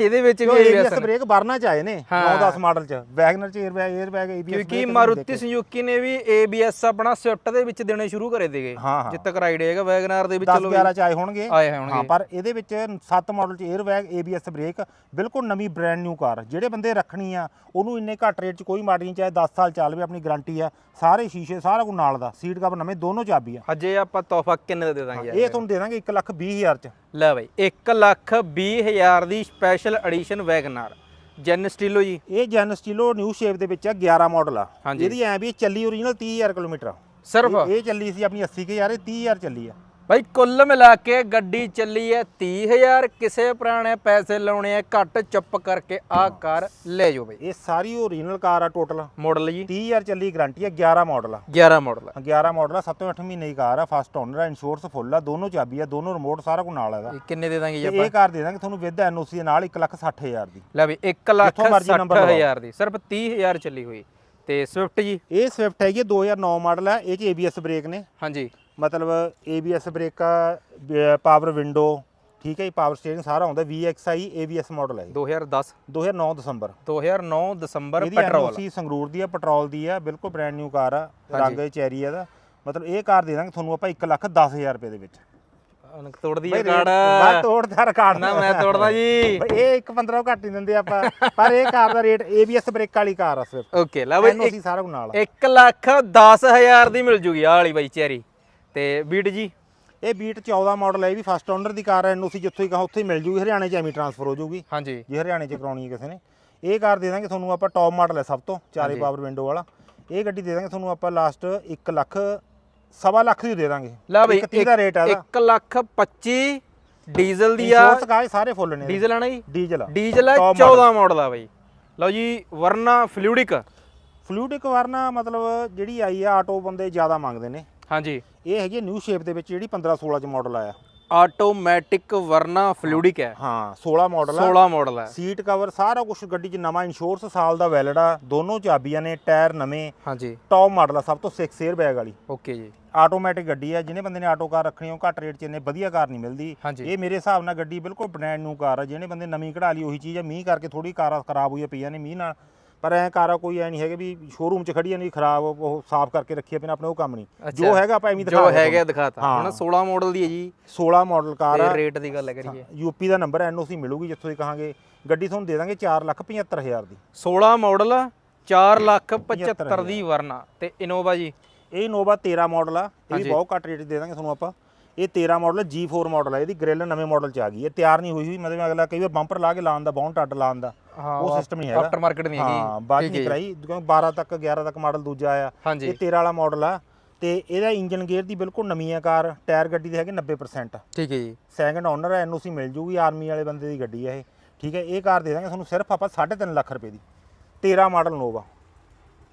ਇਹਦੇ ਵਿੱਚ ਵੀ ਏਬੀਐਸ ਬ੍ਰੇਕ ਵਰਨਾ ਚ ਆਏ ਨੇ 9-10 ਮਾਡਲ ਚ। ਵੈਗਨਰ ਚ 에ਅਰਬੈਗ 에ਅਰਬੈਗ ਏਬੀਐਸ ਕਿਉਂਕਿ ਮਾਰੂਤੀ ਸੁਜ਼ੂਕੀ ਨੇ ਵੀ ਏਬੀਐਸ ਆਪਣਾ ਸਵਿਫਟ ਦੇ ਵਿੱਚ ਦੇਣੇ ਸ਼ੁਰੂ ਕਰੇ ਦੇਗੇ ਜਿੱਤ ਤੱਕ ਰਾਈਡ ਵੈਗਨਰ ਦੇ ਵਿੱਚ ਚਲੋ 11 ਚ ਆਏ ਹੋਣਗੇ। ਆਏ ਹੋਣਗੇ। ਹਾਂ ਪਰ ਇਹਦੇ ਵਿੱਚ 7 ਮਾਡਲ ਚ 에ਅਰਬੈਗ ਏਬੀਐਸ ਬ੍ਰੇਕ ਬਿਲਕੁਲ ਨਵੀਂ ਬ੍ਰਾਂਡ ਨਿਊ ਕਾਰ ਜਿਹੜੇ ਬੰਦੇ ਰੱਖਣੀ ਆ ਉਹਨੂੰ ਇੰਨੇ ਘੱਟ ਰੇਟ ਚ ਕੋਈ ਮਾਡਲ ਮਾਰਨੀ ਚਾਹੇ 10 ਸਾਲ ਚੱਲਵੇ ਆਪਣੀ ਗਾਰੰਟੀ ਆ। ਸਾਰੇ ਸ਼ੀਸ਼ੇ ਸਾਰਾ ਕੁਝ ਨਾਲ ਦਾ ਸੀਟ ਕਵਰ ਨਵੇਂ ਦੋਨੋਂ ਚਾਬੀ ਆ। ਹਜੇ ਆਪਾਂ ਤੋਹਫਾ ਕਿੰਨੇ ਦਾ ਦੇ ਦਾਂਗੇ ਇਹ ਤੁਹਾਨੂੰ ਦੇ ਦਾਂਗੇ 1 ਲੱਖ 20 ਹਜ਼ਾਰ ਚ। ਲੈ ਬਾਈ 1 ਲੱਖ 20 ਹਜ਼ਾਰ ਦੀ special edition WagonR Zen Estilo ਜੀ ਇਹ ਜੈਨ ਸਟੀਲੋ ਨਿਊ ਸ਼ੇਪ ਦੇ ਵਿੱਚ ਆ 11 ਮਾਡਲ ਆ। ਇਹਦੀ ਐ ਵੀ ਚੱਲੀ ਓਰੀਜਨਲ 30000 ਕਿਲੋਮੀਟਰ। ਸਿਰਫ ਇਹ- ਚੱਲੀ ਸੀ ਆਪਣੀ 80 ਕੇ ਯਾਰ ਇਹ 30000 ਚੱਲੀ ਆ ਬਾਈ ਕੁੱਲ ਮਿਲਾ ਕੇ ਗੱਡੀ ਚੱਲੀ ਹੈ 30000 ਕਿਸੇ ਪੁਰਾਣੇ ਪੈਸੇ ਲਾਉਣੇ ਆ ਘੱਟ ਚੁੱਪ ਕਰਕੇ ਆ ਕਾਰ ਲੈ ਜਾਓ ਬਾਈ। ਇਹ ਸਾਰੀ ਓਰੀਜਨਲ ਕਾਰ ਆ ਟੋਟਲ ਮਾਡਲ ਜੀ। 30000 ਚੱਲੀ ਗਾਰੰਟੀ ਆ 11 ਮਾਡਲ ਆ। 11 ਮਾਡਲ 11 ਮਾਡਲ ਆ 7-8 ਮਹੀਨੇ ਦੀ ਕਾਰ ਆ ਫਸਟ ਓਨਰ ਆ ਇੰਸ਼ੋਰੈਂਸ ਫੁੱਲ ਆ ਦੋਨੋਂ ਚਾਬੀ ਆ ਦੋਨੋਂ ਰਿਮੋਟ ਸਾਰਾ ਕੁਝ ਨਾਲ ਹੈਗਾ ਕਿੰਨੇ ਦੇ ਦਾਂਗੇ ਜੀ ਤੇ ਇਹ ਕਾਰ ਦੇ ਦਾਂਗੇ ਤੁਹਾਨੂੰ ਵਿਦ ਐਨਓਸੀ ਦੇ ਨਾਲ 1,60,000 ਦੀ। ਲੈ ਵੀ 1 ਲੱਖ ਜਿੱਥੋਂ ਮਰਜ਼ੀ number ਲਵਾਓ। 60000 ਦੀ ਸਿਰਫ 30000 ਚੱਲੀ ਹੋਈ। ਤੇ ਸਵਿਫਟ ਜੀ? ਇਹ ਸਵਿਫਟ ਹੈਗੀ ਆ, 2009 ਮਾਡਲ ਆ ਇਹ ਚ ABS ਬ੍ਰੇਕ ਨੇ। ਹਾਂਜੀ। ਮਤਲਬ ABS ਬ੍ਰੇਕਾਂ ਪਾਵਰ ਵਿੰਡੋ ਠੀਕ ਹੈ ਜੀ ਪਾਵਰ ਸਟੀਅਰਿੰਗ ਸਾਰਾ ਆਉਂਦਾ VXI ABS ਮਾਡਲ ਹੈ ਇਹ। 2010 2009 ਦਸੰਬਰ। 2009 ਦਸੰਬਰ ਇਹਦੀ ਪੈਟਰੋਲ ਐਨਓਸੀ ਸੰਗਰੂਰ ਦੀ ਆ ਪੈਟਰੋਲ ਦੀ ਆ ਬਿਲਕੁਲ ਬ੍ਰਾਂਡ ਨਿਊ ਕਾਰ ਆ ਰੰਗ ਚੈਰੀ ਆ ਦਾ ਮਤਲਬ ਇਹ ਕਾਰ ਦੇ ਦਾਂਗੇ ਤੁਹਾਨੂੰ ਆਪਾਂ 1 ਲੱਖ 10000 ਰੁਪਏ ਦੇ ਵਿੱਚ। ਅਨਕ ਤੋੜਦੀ ਹੈ ਕਾਰਡ ਬਸ ਤੋੜਦਾ ਰਿਕਾਰਡ ਨਾ ਮੈਂ ਤੋੜਦਾ ਜੀ। ਇਹ 1 15 ਘੱਟ ਨਹੀਂ ਦਿੰਦੇ ਆਪਾਂ ਪਰ ਇਹ ਕਾਰ ਦਾ ਰੇਟ ABS ਬ੍ਰੇਕ ਵਾਲੀ ਕਾਰ ਆ ਸਿਰਫ। ਓਕੇ ਲੈ ਬਈ ਸਾਰਾ ਕੁਝ ਨਾਲ ਆ। 1 ਲੱਖ 10000 ਦੀ ਮਿਲ ਜੂਗੀ ਆਹ ਵਾਲੀ ਬਾਈ ਚੈਰੀ ਤੇ ਬੀਟ ਜੀ? ਇਹ ਬੀਟ 14 ਮਾਡਲ ਹੈ ਇਹ ਵੀ ਫਸਟ ਓਨਰ ਦੀ ਕਾਰ ਹੈ ਐਨਓਸੀ ਜਿੱਥੋਂ ਹੀ ਕਹਾ ਉੱਥੇ ਹੀ ਮਿਲ ਜੂਗੀ ਹਰਿਆਣੇ ਚ ਐਵੇਂ ਟ੍ਰਾਂਸਫਰ ਹੋ ਜੂਗੀ। ਹਾਂਜੀ। ਜੇ ਹਰਿਆਣੇ ਚ ਕਰਾਉਣੀ ਹੈ ਕਿਸੇ ਨੇ। ਇਹ ਕਾਰ ਦੇ ਦਾਂਗੇ ਤੁਹਾਨੂੰ ਆਪਾਂ ਟੌਪ ਮਾਡਲ ਹੈ ਸਭ ਤੋਂ ਚਾਰੇ ਪਾਵਰ ਵਿੰਡੋ ਵਾਲਾ। ਇਹ ਗੱਡੀ ਦੇ ਦਾਂਗੇ ਤੁਹਾਨੂੰ ਆਪਾਂ ਲਾਸਟ 1 ਲੱਖ ਸਵਾ ਲੱਖ ਦੀ ਦੇ ਦਾਂਗੇ। ਲੈ ਬਈ ਇੱਕ ਤੀਹ ਦਾ ਰੇਟ ਇਹਦਾ। 1 ਲੱਖ 25 ਡੀਜ਼ਲ ਦੀ ਆ। ਕਾਗਜ਼ ਸਾਰੇ ਫੁੱਲ ਨੇ ਡੀਜ਼ਲ ਆਣਾ ਜੀ? ਡੀਜ਼ਲ ਆ। ਡੀਜ਼ਲ Top 14 ਮਾਡਲ ਆ ਬਾਈ। ਲਓ ਜੀ ਵਰਨਾ ਫਲੂਇਡਿਕ ਫਲੂਇਡਿਕ ਵਰਨਾ ਮਤਲਬ ਜਿਹੜੀ ਆਈ ਆ ਆਟੋ ਬੰਦੇ ਜ਼ਿਆਦਾ ਮੰਗਦੇ ਨੇ। ਹਾਂਜੀ। ਇਹ ਹੈਗੀ ਨਿਊ ਸ਼ੇਪ ਦੇ ਵਿੱਚ ਜਿਹੜੀ 15 16 ਚ ਮਾਡਲ ਆਇਆ। ਆਟੋਮੈਟਿਕ ਵਰਨਾ ਫਲੂਇਡਿਕ ਹੈ। ਹਾਂ 16 ਮਾਡਲ ਆ। 16 ਮਾਡਲ ਹੈ। ਸੀਟ ਕਵਰ ਸਾਰਾ ਕੁਝ ਗੱਡੀ 'ਚ ਨਵਾਂ ਇੰਸ਼ੋਰੈਂਸ ਸਾਲ ਦਾ ਵੈਲਿਡ ਆ। ਦੋਨੋਂ ਚਾਬੀਆਂ ਨੇ ਟਾਇਰ ਨਵੇਂ। ਹਾਂਜੀ। ਟੌਪ ਮਾਡਲ ਆ ਸਭ ਤੋਂ 6 에ਅਰ ਬੈਗ ਵਾਲੀ। ਓਕੇ ਜੀ। ਆਟੋਮੈਟਿਕ ਗੱਡੀ ਆ ਜਿਹਨੇ ਬੰਦੇ ਨੇ ਆਟੋ ਕਾਰ ਰੱਖਣੀ ਉਹ ਘੱਟ ਰੇਟ 'ਚ ਇੰਨੇ ਵਧੀਆ ਕਾਰ ਨਹੀਂ ਮਿਲਦੀ। ਇਹ ਮੇਰੇ ਹਿਸਾਬ ਨਾਲ ਗੱਡੀ ਬਿਲਕੁਲ ਬ੍ਰਾਂਡ ਨਿਊ ਕਾਰ ਆ। ਜਿਹਨੇ ਬੰਦੇ ਨਵੀਂ ਕਢਾ ਲਈ ਉਹੀ ਚੀਜ਼ ਆ। ਮੀਂਹ ਕਰਕੇ ਥੋੜੀ ਕਾਰਾਂ ਖਰਾਬ ਹੋਈਆਂ ਪਈਆਂ ਨੇ ਮੀਂਹ ਨਾਲ। ਪਰ ਐ ਕਾਰਾਂ ਕੋਈ ਐ ਨਹੀਂ ਹੈਗੇ ਵੀ ਸ਼ੋਰੂਮ 'ਚ ਖੜੀਆਂ ਨਹੀਂ ਖਰਾਬ ਉਹ ਸਾਫ਼ ਕਰਕੇ ਰੱਖੀਆਂ ਪਈਆਂ ਆਪਣੇ ਉਹ ਕੰਮ ਨਹੀਂ। ਜੋ ਹੈਗਾ ਆਪਾਂ ਐਵੇਂ ਹੀ ਦਿਖਾ ਜੋ ਹੈਗਾ। ਦਿਖਾਤਾ ਹਾਂ। ਹੁਣ 16 ਮਾਡਲ ਦੀ ਹੈ ਜੀ। 16 ਮਾਡਲ ਕਾਰ ਆ। ਰੇਟ ਦੀ ਗੱਲ ਕਰੀਏ। ਯੂਪੀ ਦਾ ਨੰਬਰ ਐਨਓਸੀ ਮਿਲੂਗੀ ਜਿੱਥੋਂ ਦੀ ਕਹਾਂਗੇ। ਗੱਡੀ ਤੁਹਾਨੂੰ ਦੇ ਦਾਂਗੇ 475000 ਦੀ। 16 ਮਾਡਲ 4 ਲੱਖ 75 ਦੀ ਵਰਨਾ। ਤੇ ਇਨੋਵਾ ਜੀ? ਇਹ ਇਨੋਵਾ 13 ਮਾਡਲ ਆ। ਇਹ ਵੀ। ਬਹੁਤ ਘੱਟ ਰੇਟ ਦੇ ਦਾਂਗੇ ਤੁਹਾਨੂੰ ਆਪਾਂ। ਇਹ 13 ਮਾਡਲ G4 ਮਾਡਲ ਆ। ਇਹਦੀ ਗ੍ਰਿਲ ਨਵੇਂ ਮਾਡਲ 'ਚ ਆ ਗਈ। ਇਹ ਤਿਆਰ ਨਹੀਂ ਹੋਈ ਹੋਈ। ਮਤਲਬ ਅਗਲਾ ਕਈ ਵਾਰ ਬੰਪਰ ਲਾ ਕੇ ਲਾਉਣ ਦਾ ਬਾਉਂਡ ਟੱਡ ਲਾਉਣ ਦਾ। ਹਾਂ ਉਹ ਸਿਸਟਮ ਨਹੀਂ ਹੈਗਾ। ਆਫਟਰ ਮਾਰਕੀਟ ਨਹੀਂ ਹਾਂ ਹੈਗੀ ਬਾਅਦ 'ਚ ਨਹੀਂ ਕਰਾਈ ਕਿਉਂਕਿ 12 ਤੱਕ 11 ਤੱਕ ਮਾਡਲ ਦੂਜਾ ਆ ਹਾਂਜੀ। ਇਹ 13 ਵਾਲਾ ਮਾਡਲ ਆ। ਤੇ ਇਹਦਾ ਇੰਜਨ ਗੇਅਰ ਦੀ ਬਿਲਕੁਲ ਨਵੀਂ ਆ ਕਾਰ। ਟਾਇਰ ਗੱਡੀ ਦੇ ਹੈਗੇ 90% ਠੀਕ ਹੈ ਜੀ। ਸੈਕੰਡ ਓਨਰ ਹੈ ਐਨਓਸੀ ਮਿਲ ਜੂਗੀ ਆਰਮੀ ਵਾਲੇ ਬੰਦੇ ਦੀ ਗੱਡੀ ਆ ਇਹ। ਠੀਕ ਹੈ ਇਹ ਕਾਰ ਦੇ ਦਾਂਗੇ। ਤੁਹਾਨੂੰ ਸਿਰਫ ਆਪਾਂ 3.5 ਲੱਖ ਰੁਪਏ ਦੀ। 13 ਮਾਡਲ ਨੋਵਾ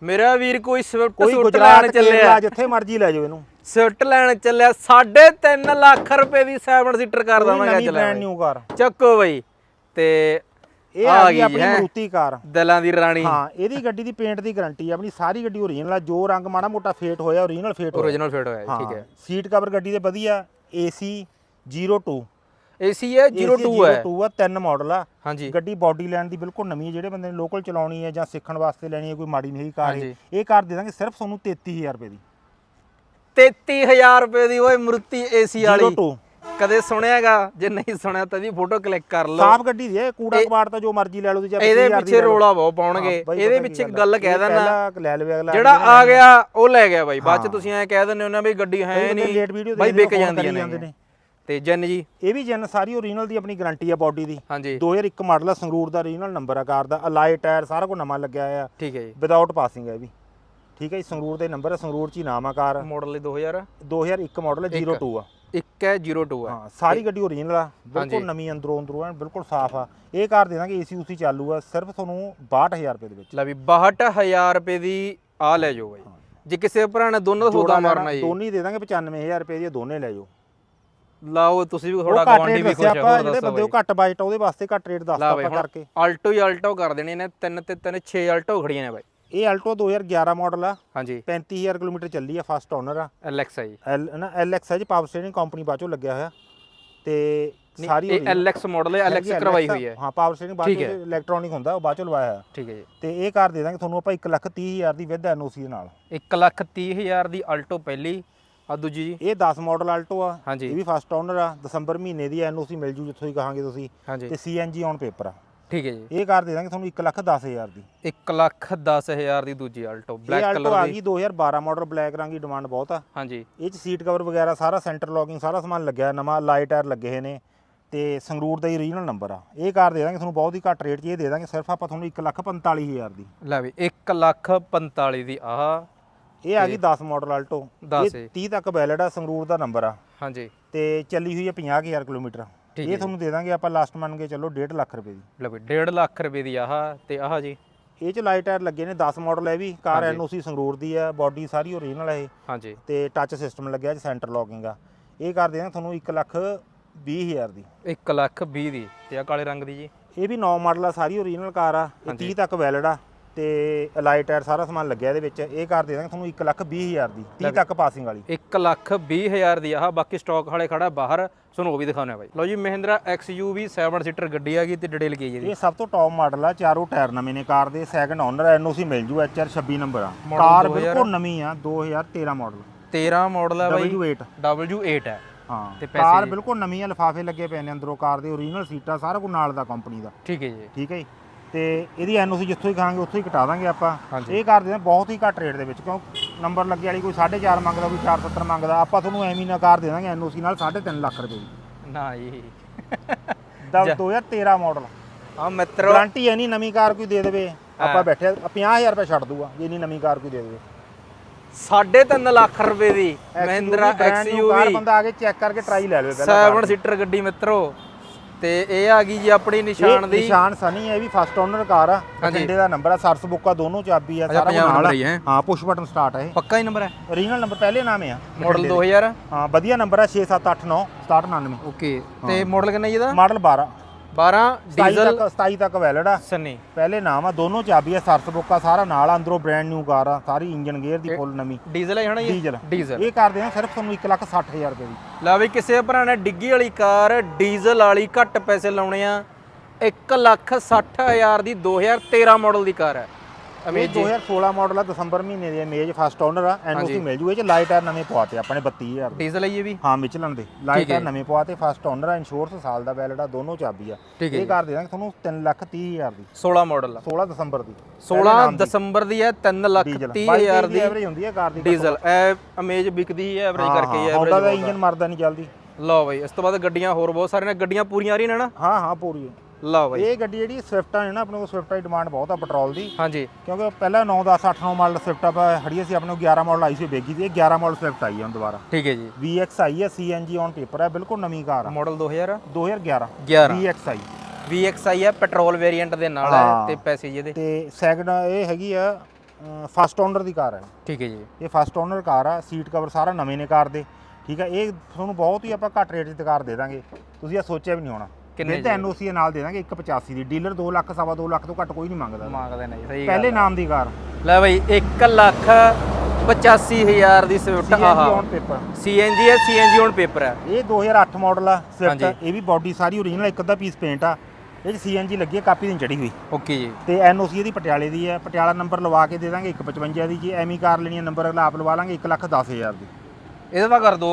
ਮੇਰਾ ਵੀਰ ਕੋਈ ਸਵਿਫਟ ਕੋਈ ਸੂਟ ਲੈਣ ਚੱਲਿਆ। ਚੱਲਿਆ ਜਿੱਥੇ ਮਰਜ਼ੀ ਲੈ ਜਾਓ ਇਹਨੂੰ। ਸਵਿਫਟ ਲੈਣ ਚੱਲਿਆ। 3.5 ਲੱਖ ਰੁਪਏ ਦੀ 7 ਸੀਟਰ ਕਰ ਦਵਾਂਗੇ ਨਵੀਂ ਬ੍ਰਾਂਡ। ਨਿਊ ਕਾਰ। ਚੱਕੋ ਬਈ। ਤੇ ਇਹ ਆ ਗਈ ਆਪਣੀ ਹੈਂ। ਮਰੂਤੀ ਕਾਰ ਦਿਲਾਂ ਦੀ ਰਾਣੀ। ਹਾਂ ਇਹਦੀ ਗੱਡੀ ਦੀ ਪੇਂਟ ਦੀ ਗਾਰੰਟੀ ਆ ਆਪਣੀ ਸਾਰੀ ਗੱਡੀ ਓਰੀਜਨਲ ਆ ਜੋ ਰੰਗ ਮਾੜਾ ਮੋਟਾ ਫੇਟ ਹੋਇਆ ਓਰੀਜਨਲ ਫੇਟ ਹੋਇਆ। ਓਰੀਜਨਲ ਫਿਟ ਹੋਇਆ ਜੀ, ਠੀਕ ਹੈ ਸੀਟ ਕਵਰ ਗੱਡੀ ਦੇ ਵਧੀਆ AC 02 ਏਸੀ ਹੈ 02 ਹੈ। 02 ਆ ਤਿੰਨ ਮਾਡਲ ਆ। ਹਾਂਜੀ। ਗੱਡੀ ਬਾਡੀ ਲੈਣ ਦੀ ਬਿਲਕੁਲ ਨਵੀਂ ਹੈ ਜਿਹੜੇ ਬੰਦੇ ਨੇ ਲੋਕਲ ਚਲਾਉਣੀ ਹੈ ਜਾਂ ਸਿੱਖਣ ਵਾਸਤੇ ਲੈਣੀ ਹੈ ਕੋਈ ਮਾੜੀ ਨਹੀਂ ਕਾਰ ਇਹ। ਹਾਂਜੀ। ਇਹ ਕਾਰ ਦੇ ਦਾਂਗੇ ਸਿਰਫ ਤੁਹਾਨੂੰ 33000 ਰੁਪਏ ਦੀ। 33000 ਰੁਪਏ ਦੀ ਓਏ ਮਰੂਤੀ ਏਸੀ ਵਾਲੀ। 02 ਕਦੇ ਸੁਣਿਆਗਾ ਜੇ ਨਹੀਂ ਸੁਣਿਆ ਤਾਂ ਇਹਦੀ ਫੋਟੋ ਕਲਿੱਕ ਕਰ ਲਓ। ਸਾਫ਼ ਗੱਡੀ ਦੀ ਹੈ ਕੂੜਾ ਕਬਾੜ ਤਾਂ ਜੋ ਮਰਜ਼ੀ ਲੈ ਲਓ ਤੁਸੀਂ ਇਹਦੇ ਪਿੱਛੇ ਰੋਲਾ ਬਹੁਤ ਪਾਉਣਗੇ ਇਹਦੇ ਵਿੱਚ ਇੱਕ ਗੱਲ ਕਹਿ ਦੇਣਾ ਲੈ ਲਵੇ ਅਗਲਾ ਜਿਹੜਾ ਆ ਗਿਆ ਉਹ ਲੈ ਗਿਆ ਬਾਈ ਬਾਅਦ ਚ ਤੁਸੀਂ ਐ ਕਹਿ ਦਿੰਦੇ ਹੋ ਨਾ ਵੀ ਗੱਡੀ ਹੈ ਨਹੀਂ ਬਾਈ ਵਿਕ ਜਾਂਦੀਆਂ ਨੇ ਤੇ ਜਨ ਜੀ। ਇਹ ਵੀ ਜਨ ਸਾਰੀ ਓਰੀਜਨਲ ਦੀ ਆਪਣੀ ਗਾਰੰਟੀ ਆ ਬਾਡੀ ਦੀ। ਹਾਂਜੀ। 2001 ਮਾਡਲ ਆ ਸੰਗਰੂਰ ਦਾ ਓਰੀਜਨਲ ਨੰਬਰ ਆ ਕਾਰ ਦਾ ਅਲਾਈ ਟਾਇਰ ਸਾਰਾ ਕੁਝ ਨਵਾਂ ਲੱਗਿਆ ਆ ਠੀਕ ਹੈ ਜੀ। ਵਿਦਆਊਟ ਪਾਸਿੰਗ ਹੈ ਵੀ। ਠੀਕ ਹੈ ਜੀ ਸੰਗਰੂਰ ਦੇ ਨੰਬਰ ਆ ਸੰਗਰੂਰ ਚ ਹੀ ਨਾਮ ਆ ਕਾਰ। ਮਾਡਲ 2000 2001 ਮਾਡਲ ਹੈ 02 ਆ। ਇੱਕ ਹੈ 02 ਹੈ। ਹਾਂ ਸਾਰੀ ਗੱਡੀ ਓਰੀਜਨਲ ਆ। ਬਿਲਕੁਲ ਨਵੀਂ ਅੰਦਰੋਂ ਅੰਦਰੋਂ ਐਨ ਬਿਲਕੁਲ ਸਾਫ਼ ਆ। ਇਹ ਕਾਰ ਦੇ ਦਾਂਗੇ ਏਸੀ ਉਸੀ ਚਾਲੂ ਆ ਸਿਰਫ ਤੁਹਾਨੂੰ 62000 ਰੁਪਏ ਦੇ ਵਿੱਚ। ਲੈ ਵੀ 62000 ਰੁਪਏ ਦੀ ਆ ਲੈ ਜਾਓ ਬਾਈ। ਜੇ ਕਿਸੇ ਭਰਾ ਨੇ ਦੋਨੋਂ ਸੌਦਾ ਮਾਰਨਾ ਜੀ। ਦੋਨੇ ਦੇ ਦਾਂਗੇ 95000 ਰੁਪਏ ਦੀ ਦੋਨੇ ਲੈ ਜਾਓ। ਲਾਓ ਤੁਸੀਂ ਵੀ ਥੋੜਾ ਗਵਾਂਡੀ ਵੀ ਖੁਸ਼ ਹੋ ਜਿਹੜੇ ਬੰਦੇ ਉਹ ਘੱਟ ਬਜਟ ਉਹਦੇ ਵਾਸਤੇ ਘੱਟ ਰੇਟ ਦੱਸਦਾ ਆਪਾਂ ਕਰਕੇ। ਆਲਟੋ ਹੀ ਆਲਟੋ ਕਰ ਦੇਣੀ ਨੇ ਤਿੰਨ ਤੇ ਤਿੰਨ 6 ਆਲਟੋ ਖੜੀਆਂ ਨੇ ਬਾਈ। ਇਹ ਆਲਟੋ 2011 ਮਾਡਲ ਆ। ਹਾਂਜੀ। 35000 ਕਿਲੋਮੀਟਰ ਚੱਲੀ ਆ ਫਸਟ ਓਨਰ ਆ। ਐਲਐਕਸ ਹੈ ਜੀ। ਐਲ ਨਾ ਐਲਐਕਸ ਹੈ ਜੀ ਪਾਵਰ ਸਟੇਰਿੰਗ ਕੰਪਨੀ ਬਾਚੋ ਲੱਗਿਆ ਹੋਇਆ। ਤੇ ਸਾਰੀ ਇਹ ਐਲਐਕਸ ਮਾਡਲ ਹੈ ਐਲਐਕਸ ਕਰਵਾਈ ਹੋਈ ਹੈ। ਹਾਂ ਪਾਵਰ ਸਟੇਰਿੰਗ ਬਾਚੋ ਇਲੈਕਟ੍ਰੋਨਿਕ ਹੁੰਦਾ ਉਹ ਬਾਚੋ ਲਵਾਇਆ ਹੋਇਆ। ਠੀਕ ਹੈ ਜੀ। ਤੇ ਇਹ ਕਾਰ ਦੇ ਦਾਂਗੇ ਤੁਹਾਨੂੰ ਆਪਾਂ 130000 ਦੀ ਵਿਦ ਐਨਓਸੀ ਦੇ ਨਾਲ। 1 ਲੱਖ 30 ਹਜ਼ਾਰ ਦੀ ਆਲਟੋ ਪਹਿਲੀ ਆ ਦੂਜੀ ਜੀ। ਇਹ 10 ਮਾਡਲ ਆਲਟੋ ਆ ਇਹ ਵੀ ਫਸਟ ਓਨਰ ਆ। ਦਸੰਬਰ ਮਹੀਨੇ ਦੀ ਐਨਓਸੀ ਮਿਲ ਜੂ ਜਿੱਥੋਂ ਹੀ ਕਹਾਂਗੇ ਤੁਸੀਂ। ਤੇ ਸੀਐਨਜੀ ਔਨ ਪੇਪਰ ਆ। ਠੀਕ ਹੈ ਜੀ। ਇਹ ਕਾਰ ਦੇ ਦਾਂਗੇ ਤੁਹਾਨੂੰ 1 ਲੱਖ 10000 ਦੀ। 1 ਲੱਖ 10 ਹਜ਼ਾਰ ਦੀ ਦੂਜੀ ਆਲਟੋ ਬਲੈਕ ਆਲਟੋ ਕਲਰ ਆ ਦੀ। ਗਈ 2012 ਮਾਡਲ ਬਲੈਕ ਰੰਗ ਦੀ ਡਿਮਾਂਡ ਬਹੁਤ ਆ। ਹਾਂਜੀ। ਇਹ ਚ ਸੀਟ ਕਵਰ ਵਗੈਰਾ ਸਾਰਾ ਸੈਂਟਰ ਲੌਕਿੰਗ ਸਾਰਾ ਸਮਾਨ ਲੱਗਿਆ ਨਵਾਂ ਲਾਈਟ ਟਾਇਰ ਲੱਗੇ ਹੋਏ ਨੇ। ਤੇ ਸੰਗਰੂਰ ਦਾ ਹੀ ਓਰੀਜਨਲ ਨੰਬਰ ਆ। ਇਹ ਕਾਰ ਦੇ ਦਾਂਗੇ ਤੁਹਾਨੂੰ ਬਹੁਤ ਹੀ ਘੱਟ ਰੇਟ 'ਚ ਇਹ ਦੇ ਦਾਂਗੇ ਸਿਰਫ ਆਪਾਂ ਤੁਹਾਨੂੰ 1 ਲੱਖ 45000 ਦੀ। ਲੈ ਵੀ 1 ਲੱਖ 45 ਦੀ ਆਹ। ਇਹ ਆ ਗਈ 10 ਮਾਡਲ ਆਲਟੋ। 10 ਇਹ 30 ਤੱਕ ਵੈਲਿਡ ਆ ਸੰਗਰੂਰ ਦਾ ਨੰਬਰ ਆ। ਹਾਂਜੀ। ਤੇ ਚੱਲੀ ਹੋਈ ਹੈ 50000 ਕਿਲੋਮੀਟਰ। ਇਹ ਤੁਹਾਨੂੰ ਦੇ ਦਾਂਗੇ ਆਪਾਂ ਲਾਸਟ ਮੰਨ ਕੇ ਚੱਲੋ 1.5 ਲੱਖ ਰੁਪਏ ਦੀ। ਲੈ ਵੀ 1.5 ਲੱਖ ਰੁਪਏ ਦੀ ਆਹ ਤੇ ਆਹ ਜੀ। ਇਹ ਚ ਲਾਈਟ ਟਾਇਰ ਲੱਗੇ ਨੇ 10 ਮਾਡਲ ਹੈ ਵੀ ਕਾਰ ਐਨਓਸੀ ਸੰਗਰੂਰ ਦੀ ਆ ਬਾਡੀ ਸਾਰੀ ਓਰੀਜਨਲ ਹੈ ਇਹ। ਹਾਂਜੀ। ਤੇ ਟੱਚ ਸਿਸਟਮ ਲੱਗਿਆ ਚ ਸੈਂਟਰ ਲੌਕਿੰਗ ਆ। ਇਹ ਕਰ ਦੇਣਾ ਤੁਹਾਨੂੰ 1 ਲੱਖ 20000 ਦੀ। 1 ਲੱਖ 20 ਦੀ ਤੇ ਆ ਕਾਲੇ ਰੰਗ ਦੀ ਜੀ। ਇਹ ਵੀ 9 ਮਾਡਲ ਆ ਸਾਰੀ ਓਰੀਜਨਲ ਕਾਰ ਆ ਇਹ 30 ਤੱਕ ਵੈਲਿਡ ਆ। ਤੇ ਲਾਈਟ ਟਾਇਰ ਸਾਰਾ ਸਮਾਨ ਲੱਗਿਆ ਇਹਦੇ ਵਿੱਚ। ਇਹ ਕਰ ਦੇ ਦਾਂਗੇ ਤੁਹਾਨੂੰ 1 ਲੱਖ 20000 ਦੀ 30 ਤੱਕ ਪਾਸਿੰਗ ਵਾਲੀ। 1 ਲੱਖ 20 ਹਜ਼ਾਰ ਦੀ ਆਹ ਬਾਕੀ ਸਟਾਕ ਹਾਲੇ ਖੜਾ ਬਾਹਰ ਤੁਹਾਨੂੰ ਉਹ ਵੀ ਦਿਖਾਉਣਾ ਬਾਈ। ਲਓ ਜੀ ਮਹਿੰਦਰਾ XUV 7 ਸੀਟਰ ਗੱਡੀ ਆ ਗਈ ਤੇ ਡਿਟੇਲ ਕੀ ਹੈ ਜੀ ਇਹ ਸਭ ਤੋਂ ਟੌਪ ਮਾਡਲ ਆ ਚਾਰੋਂ ਟਾਇਰ ਨਵੇਂ ਨੇ ਕਾਰ ਦੇ। ਸੈਕੰਡ ਓਨਰ ਐਨਓਸੀ ਮਿਲ ਜੂ HR 26 ਨੰਬਰ ਆ। ਕਾਰ 2000 ਬਿਲਕੁਲ ਨਵੀਂ ਆ 2013 ਮਾਡਲ 13 ਮਾਡਲ ਹੈ ਬਾਈ। W8 W8 ਹੈ ਹਾਂ ਤੇ ਕਾਰ ਬਿਲਕੁਲ ਨਵੀਂ ਆ ਲਿਫਾਫੇ ਲੱਗੇ ਪਏ ਨੇ ਅੰਦਰੋਂ ਕਾਰ ਦੇ ਓਰੀਜਨਲ ਸੀਟਾਂ ਸਾਰਾ ਕੁਝ ਨਾਲ ਦਾ ਕੰਪਨੀ ਦਾ। ਠੀਕ ਹੈ ਜੀ। ਠੀਕ ਹੈ ਜੀ? ਤੇ ਇਹਦੀ ਐਨਓਸੀ ਜਿੱਥੋਂ ਹੀ ਕਹਾਂਗੇ ਉੱਥੋਂ ਹੀ ਕਟਾ ਦਾਂਗੇ ਆਪਾਂ। ਇਹ ਕਰ ਦਿੰਦੇ ਬਹੁਤ ਹੀ ਘੱਟ ਰੇਟ ਦੇ ਵਿੱਚ ਕਿਉਂ? ਨੰਬਰ ਲੱਗੇ ਵਾਲੀ ਕੋਈ 4.5 ਮੰਗਦਾ ਕੋਈ 470 ਮੰਗਦਾ ਆਪਾਂ ਤੁਹਾਨੂੰ ਐਵੇਂ ਹੀ ਨਾ ਕਾਰ ਦੇ ਦਾਂਗੇ ਐਨਓਸੀ ਨਾਲ 3.5 ਲੱਖ ਰੁਪਏ ਦੀ। ਨਾ ਜੀ। ਦਾ 2013 ਮਾਡਲ ਆ ਮਿੱਤਰੋ ਗਾਰੰਟੀ ਐ ਨਹੀਂ ਨਵੀਂ ਕਾਰ ਕੋਈ ਦੇ ਦੇਵੇ। ਆਪਾਂ ਬੈਠੇ 50000 ਰੁਪਏ ਛੱਡ ਦੂਗਾ ਜੇ ਨਹੀਂ ਨਵੀਂ ਕਾਰ ਕੋਈ ਦੇ ਦੇਵੇ। 3.5 ਲੱਖ ਰੁਪਏ ਦੀ ਮਹਿੰਦਰਾ ਕਾਰ XUV ਬੰਦਾ ਆ ਕੇ ਚੈੱਕ ਕਰਕੇ ਟਰਾਈ ਲੈ ਲਵੇ ਪਹਿਲਾਂ 7 ਸੀਟਰ ਗੱਡੀ ਮਿੱਤਰੋ। ਤੇ ਇਹ ਆ ਗਈ ਜੀ ਆਪਣੀ ਨਿਸ਼ਾਨ ਦੀ। ਨਿਸ਼ਾਨ ਸਨੀ ਹੈ ਇਹ ਵੀ ਫਸਟ ਓਨਰ ਕਾਰ ਆ। ਬਠਿੰਡੇ ਦਾ ਨੰਬਰ ਆ ਸਰਸ ਬੁੱਕਾ ਦੋਨੋਂ ਚਾਬੀ ਆ ਸਾਰਾ ਨਾਲ। ਹੀ ਹੈ। ਹਾਂ ਪੁਸ਼ ਬਟਨ ਸਟਾਰਟ ਹੈ ਪੱਕਾ ਹੀ ਨੰਬਰ ਹੈ? ਓਰੀਜਨਲ ਨੰਬਰ ਪਹਿਲੇ ਨਾਮ ਆ ਮਾਡਲ 2000 ਹਾਂ ਵਧੀਆ ਨੰਬਰ ਆ 6789 6799 ਓਕੇ ਤੇ ਮਾਡਲ ਕਿੰਨਾ ਜੀ ਇਹਦਾ? ਮਾਡਲ 12 12 27 ਡੀਜ਼ਲ ਤੱਕ 27 ਤੱਕ ਵੈਲਿਡ ਆ। ਸਨੀ। ਪਹਿਲੇ ਨਾਮ ਆ ਦੋਨੋਂ ਚਾਬੀ ਆ ਸਰਸ ਬੁੱਕਾ ਸਾਰਾ ਨਾਲ ਆ, ਅੰਦਰੋਂ ਬ੍ਰਾਂਡ ਨਿਊ ਕਾਰ ਆ ਸਾਰੀ ਇੰਜਨ ਗੇਅਰ ਦੀ ਫੁੱਲ ਨਵੀਂ। ਡੀਜ਼ਲ ਹੈ ਹਨਾ ਡੀਜ਼ਲ ਡੀਜ਼ਲ ਇਹ ਕਰਦੇ ਆ ਸਿਰਫ ਤੁਹਾਨੂੰ 1 ਲੱਖ 60000 ਰੁਪਏ ਦੀ। ਲੈ ਵੀ ਕਿਸੇ ਭਰਾ ਨੇ ਡਿੱਗੀ ਵਾਲੀ ਕਾਰ ਡੀਜ਼ਲ ਵਾਲੀ ਘੱਟ ਪੈਸੇ ਲਾਉਣੇ ਆ 1 ਲੱਖ 60 ਹਜ਼ਾਰ ਦੀ 2013 ਮਾਡਲ ਦੀ ਕਾਰ ਹੈ। ਇਹ ਅਮੇਜ 2016 ਮਾਡਲ ਆ ਦਸੰਬਰ ਮਹੀਨੇ ਦੀ ਇਮੇਜ ਫਸਟ ਓਨਰ ਆ ਐਨਓਸੀ ਮਿਲ ਜੂ ਇਹ ਚ ਲਾਈਟ ਟਾਇਰ ਨਵੇਂ ਪਵਾਤੇ ਆਪਣੇ 32000 ਦੇ। ਡੀਜ਼ਲ ਹੈ ਜੀ ਇਹ ਵੀ? ਹਾਂ ਮਿਚਲਨ ਦੇ। ਲਾਈਟ ਟਾਇਰ ਨਵੇਂ ਪਵਾਤੇ ਫਸਟ ਓਨਰ ਆ ਇੰਸ਼ੋਰੈਂਸ ਸਾਲ ਦਾ ਵੈਲਿਡ ਆ ਦੋਨੋਂ ਚਾਬੀ ਆ। ਠੀਕ ਹੈ ਇਹ ਕਰ ਦੇ ਦਾਂਗੇ ਤੁਹਾਨੂੰ 3 ਲੱਖ 30 ਹਜ਼ਾਰ ਦੀ। 16 ਮਾਡਲ 16 ਦਸੰਬਰ ਦੀ। 16 ਦਸੰਬਰ ਦੀ ਹੈ 3 ਲੱਖ ਡੀਜ਼ਲ 30 ਹਜ਼ਾਰ ਦੀ ਐਵਰੇਜ ਹੁੰਦੀ ਹੈ ਕਾਰ ਦੀ। ਡੀਜ਼ਲ ਇਹ ਅਮੇਜ ਵਿਕਦੀ ਹੈ ਐਵਰੇਜ ਕਰਕੇ ਹੀ ਹੁੰਦਾ ਦਾ ਐਵਰੇਜ ਇੰਜਨ ਮਰਦਾ ਨਹੀਂ ਜਲਦੀ। ਲਓ ਬਾਈ ਇਸ ਤੋਂ ਬਾਅਦ ਗੱਡੀਆਂ ਹੋਰ ਬਹੁਤ ਸਾਰੀਆਂ ਨੇ ਗੱਡੀਆਂ ਪੂਰੀਆਂ ਆ ਰਹੀਆਂ ਨੇ ਨਾ? ਹਾਂ ਹਾਂ ਪੂਰੀ। ਹੈ। ਲਓ ਬਾਈ। ਇਹ ਗੱਡੀ ਜਿਹੜੀ ਸਵਿਫਟਾਂ ਨੇ ਨਾ ਆਪਣੇ ਕੋਲ ਸਵਿਫਟਾਂ ਦੀ ਡਿਮਾਂਡ ਬਹੁਤ ਆ ਪੈਟਰੋਲ ਦੀ। ਹਾਂਜੀ। ਕਿਉਂਕਿ ਪਹਿਲਾਂ 9 10 8 9 ਮਾਡਲ ਸਵਿਫਟ ਆਪਾਂ ਖੜੀਏ ਸੀ ਆਪਣੇ ਕੋਲ 11 ਮਾਡਲ ਆਈ ਸੀ ਬੇਗੀ ਦੀ ਇਹ 11 ਮਾਡਲ ਸਵਿਫਟ ਆਈ ਹੈ ਹੁਣ ਦੁਬਾਰਾ। ਠੀਕ ਹੈ ਜੀ। VX ਆਈ ਹੈ CNG ਔਨ ਪੇਪਰ ਹੈ ਬਿਲਕੁਲ ਨਵੀਂ ਕਾਰ ਆ। Model 2000 2011 11 VX I. VXI ਹੈ ਪੈਟਰੋਲ ਵੇਰੀਐਂਟ ਦੇ ਨਾਲ ਹੈ। ਤੇ ਪੈਸੇ ਜਿਹਦੇ ਤੇ ਸੈਕਿੰਡ ਇਹ ਹੈਗੀ ਆ ਫਸਟ ਓਨਰ ਦੀ ਕਾਰ ਹੈ ਠੀਕ ਹੈ ਜੀ। ਇਹ ਫਸਟ ਓਨਰ ਕਾਰ ਆ ਸੀਟ ਕਵਰ ਸਾਰਾ ਨਵੇਂ ਨੇ ਕਾਰ ਦੇ। ਠੀਕ ਹੈ ਇਹ ਤੁਹਾਨੂੰ ਬਹੁਤ ਹੀ ਆਪਾਂ ਘੱਟ ਰੇਟ 'ਚ ਕਾਰ ਦੇ ਦਾਂਗੇ। ਤੁਸੀਂ ਇਹ ਸੋਚਿਆ ਵੀ ਨਹੀਂ ਹੋਣਾ। ਕਿੰਨੇ ਵਿਦ ਐਨਓਸੀ ਦੇ ਨਾਲ ਦੇ ਦਾਂਗੇ 185 ਦੀ। ਡੀਲਰ 2 ਲੱਖ ਸਵਾ 2 ਲੱਖ ਤੋਂ ਘੱਟ ਕੋਈ ਨਹੀਂ ਮੰਗਦਾ। ਮੰਗਦੇ ਨੇ ਜੀ, ਸਹੀ ਗੱਲ ਪਹਿਲੇ ਨਾਮ ਦੀ ਕਾਰ। ਲੈ ਬਈ 1 ਲੱਖ 85000 ਦੀ ਸਵਿਫਟ ਸੀਐਨਜੀ ਆਹ। ਔਨ ਪੇਪਰ ਸੀਐਨਜੀ ਹੈ ਸੀਐਨਜੀ ਔਨ ਪੇਪਰ ਹੈ। ਇਹ 2008 ਮਾਡਲ ਆ ਸਵਿਫਟ ਹਾਂਜੀ। ਇਹ ਵੀ ਬਾਡੀ ਸਾਰੀ ਓਰੀਜਨਲ ਇੱਕ ਅੱਧਾ ਪੀਸ ਪੇਂਟ ਆ। ਇਹ ਸੀਐਨਜੀ ਲੱਗੀ ਹੈ ਕਾਪੀ ਦੀ ਚੜੀ ਹੋਈ। ਓਕੇ ਜੀ। ਤੇ ਐਨਓਸੀ ਇਹਦੀ ਪਟਿਆਲੇ ਦੀ ਹੈ। ਪਟਿਆਲਾ ਨੰਬਰ ਲਵਾ ਕੇ ਦੇ ਦਾਂਗੇ 155 ਦੀ। ਜੇ ਐਮੀ ਕਾਰ ਲੈਣੀ ਹੈ ਨੰਬਰ ਅਗਲਾ ਆਪ ਲਵਾ ਲਾਂਗੇ 1 ਲੱਖ 10000 ਦੀ। ਇਹਦਾ ਤਾਂ ਕਰ ਦੋ।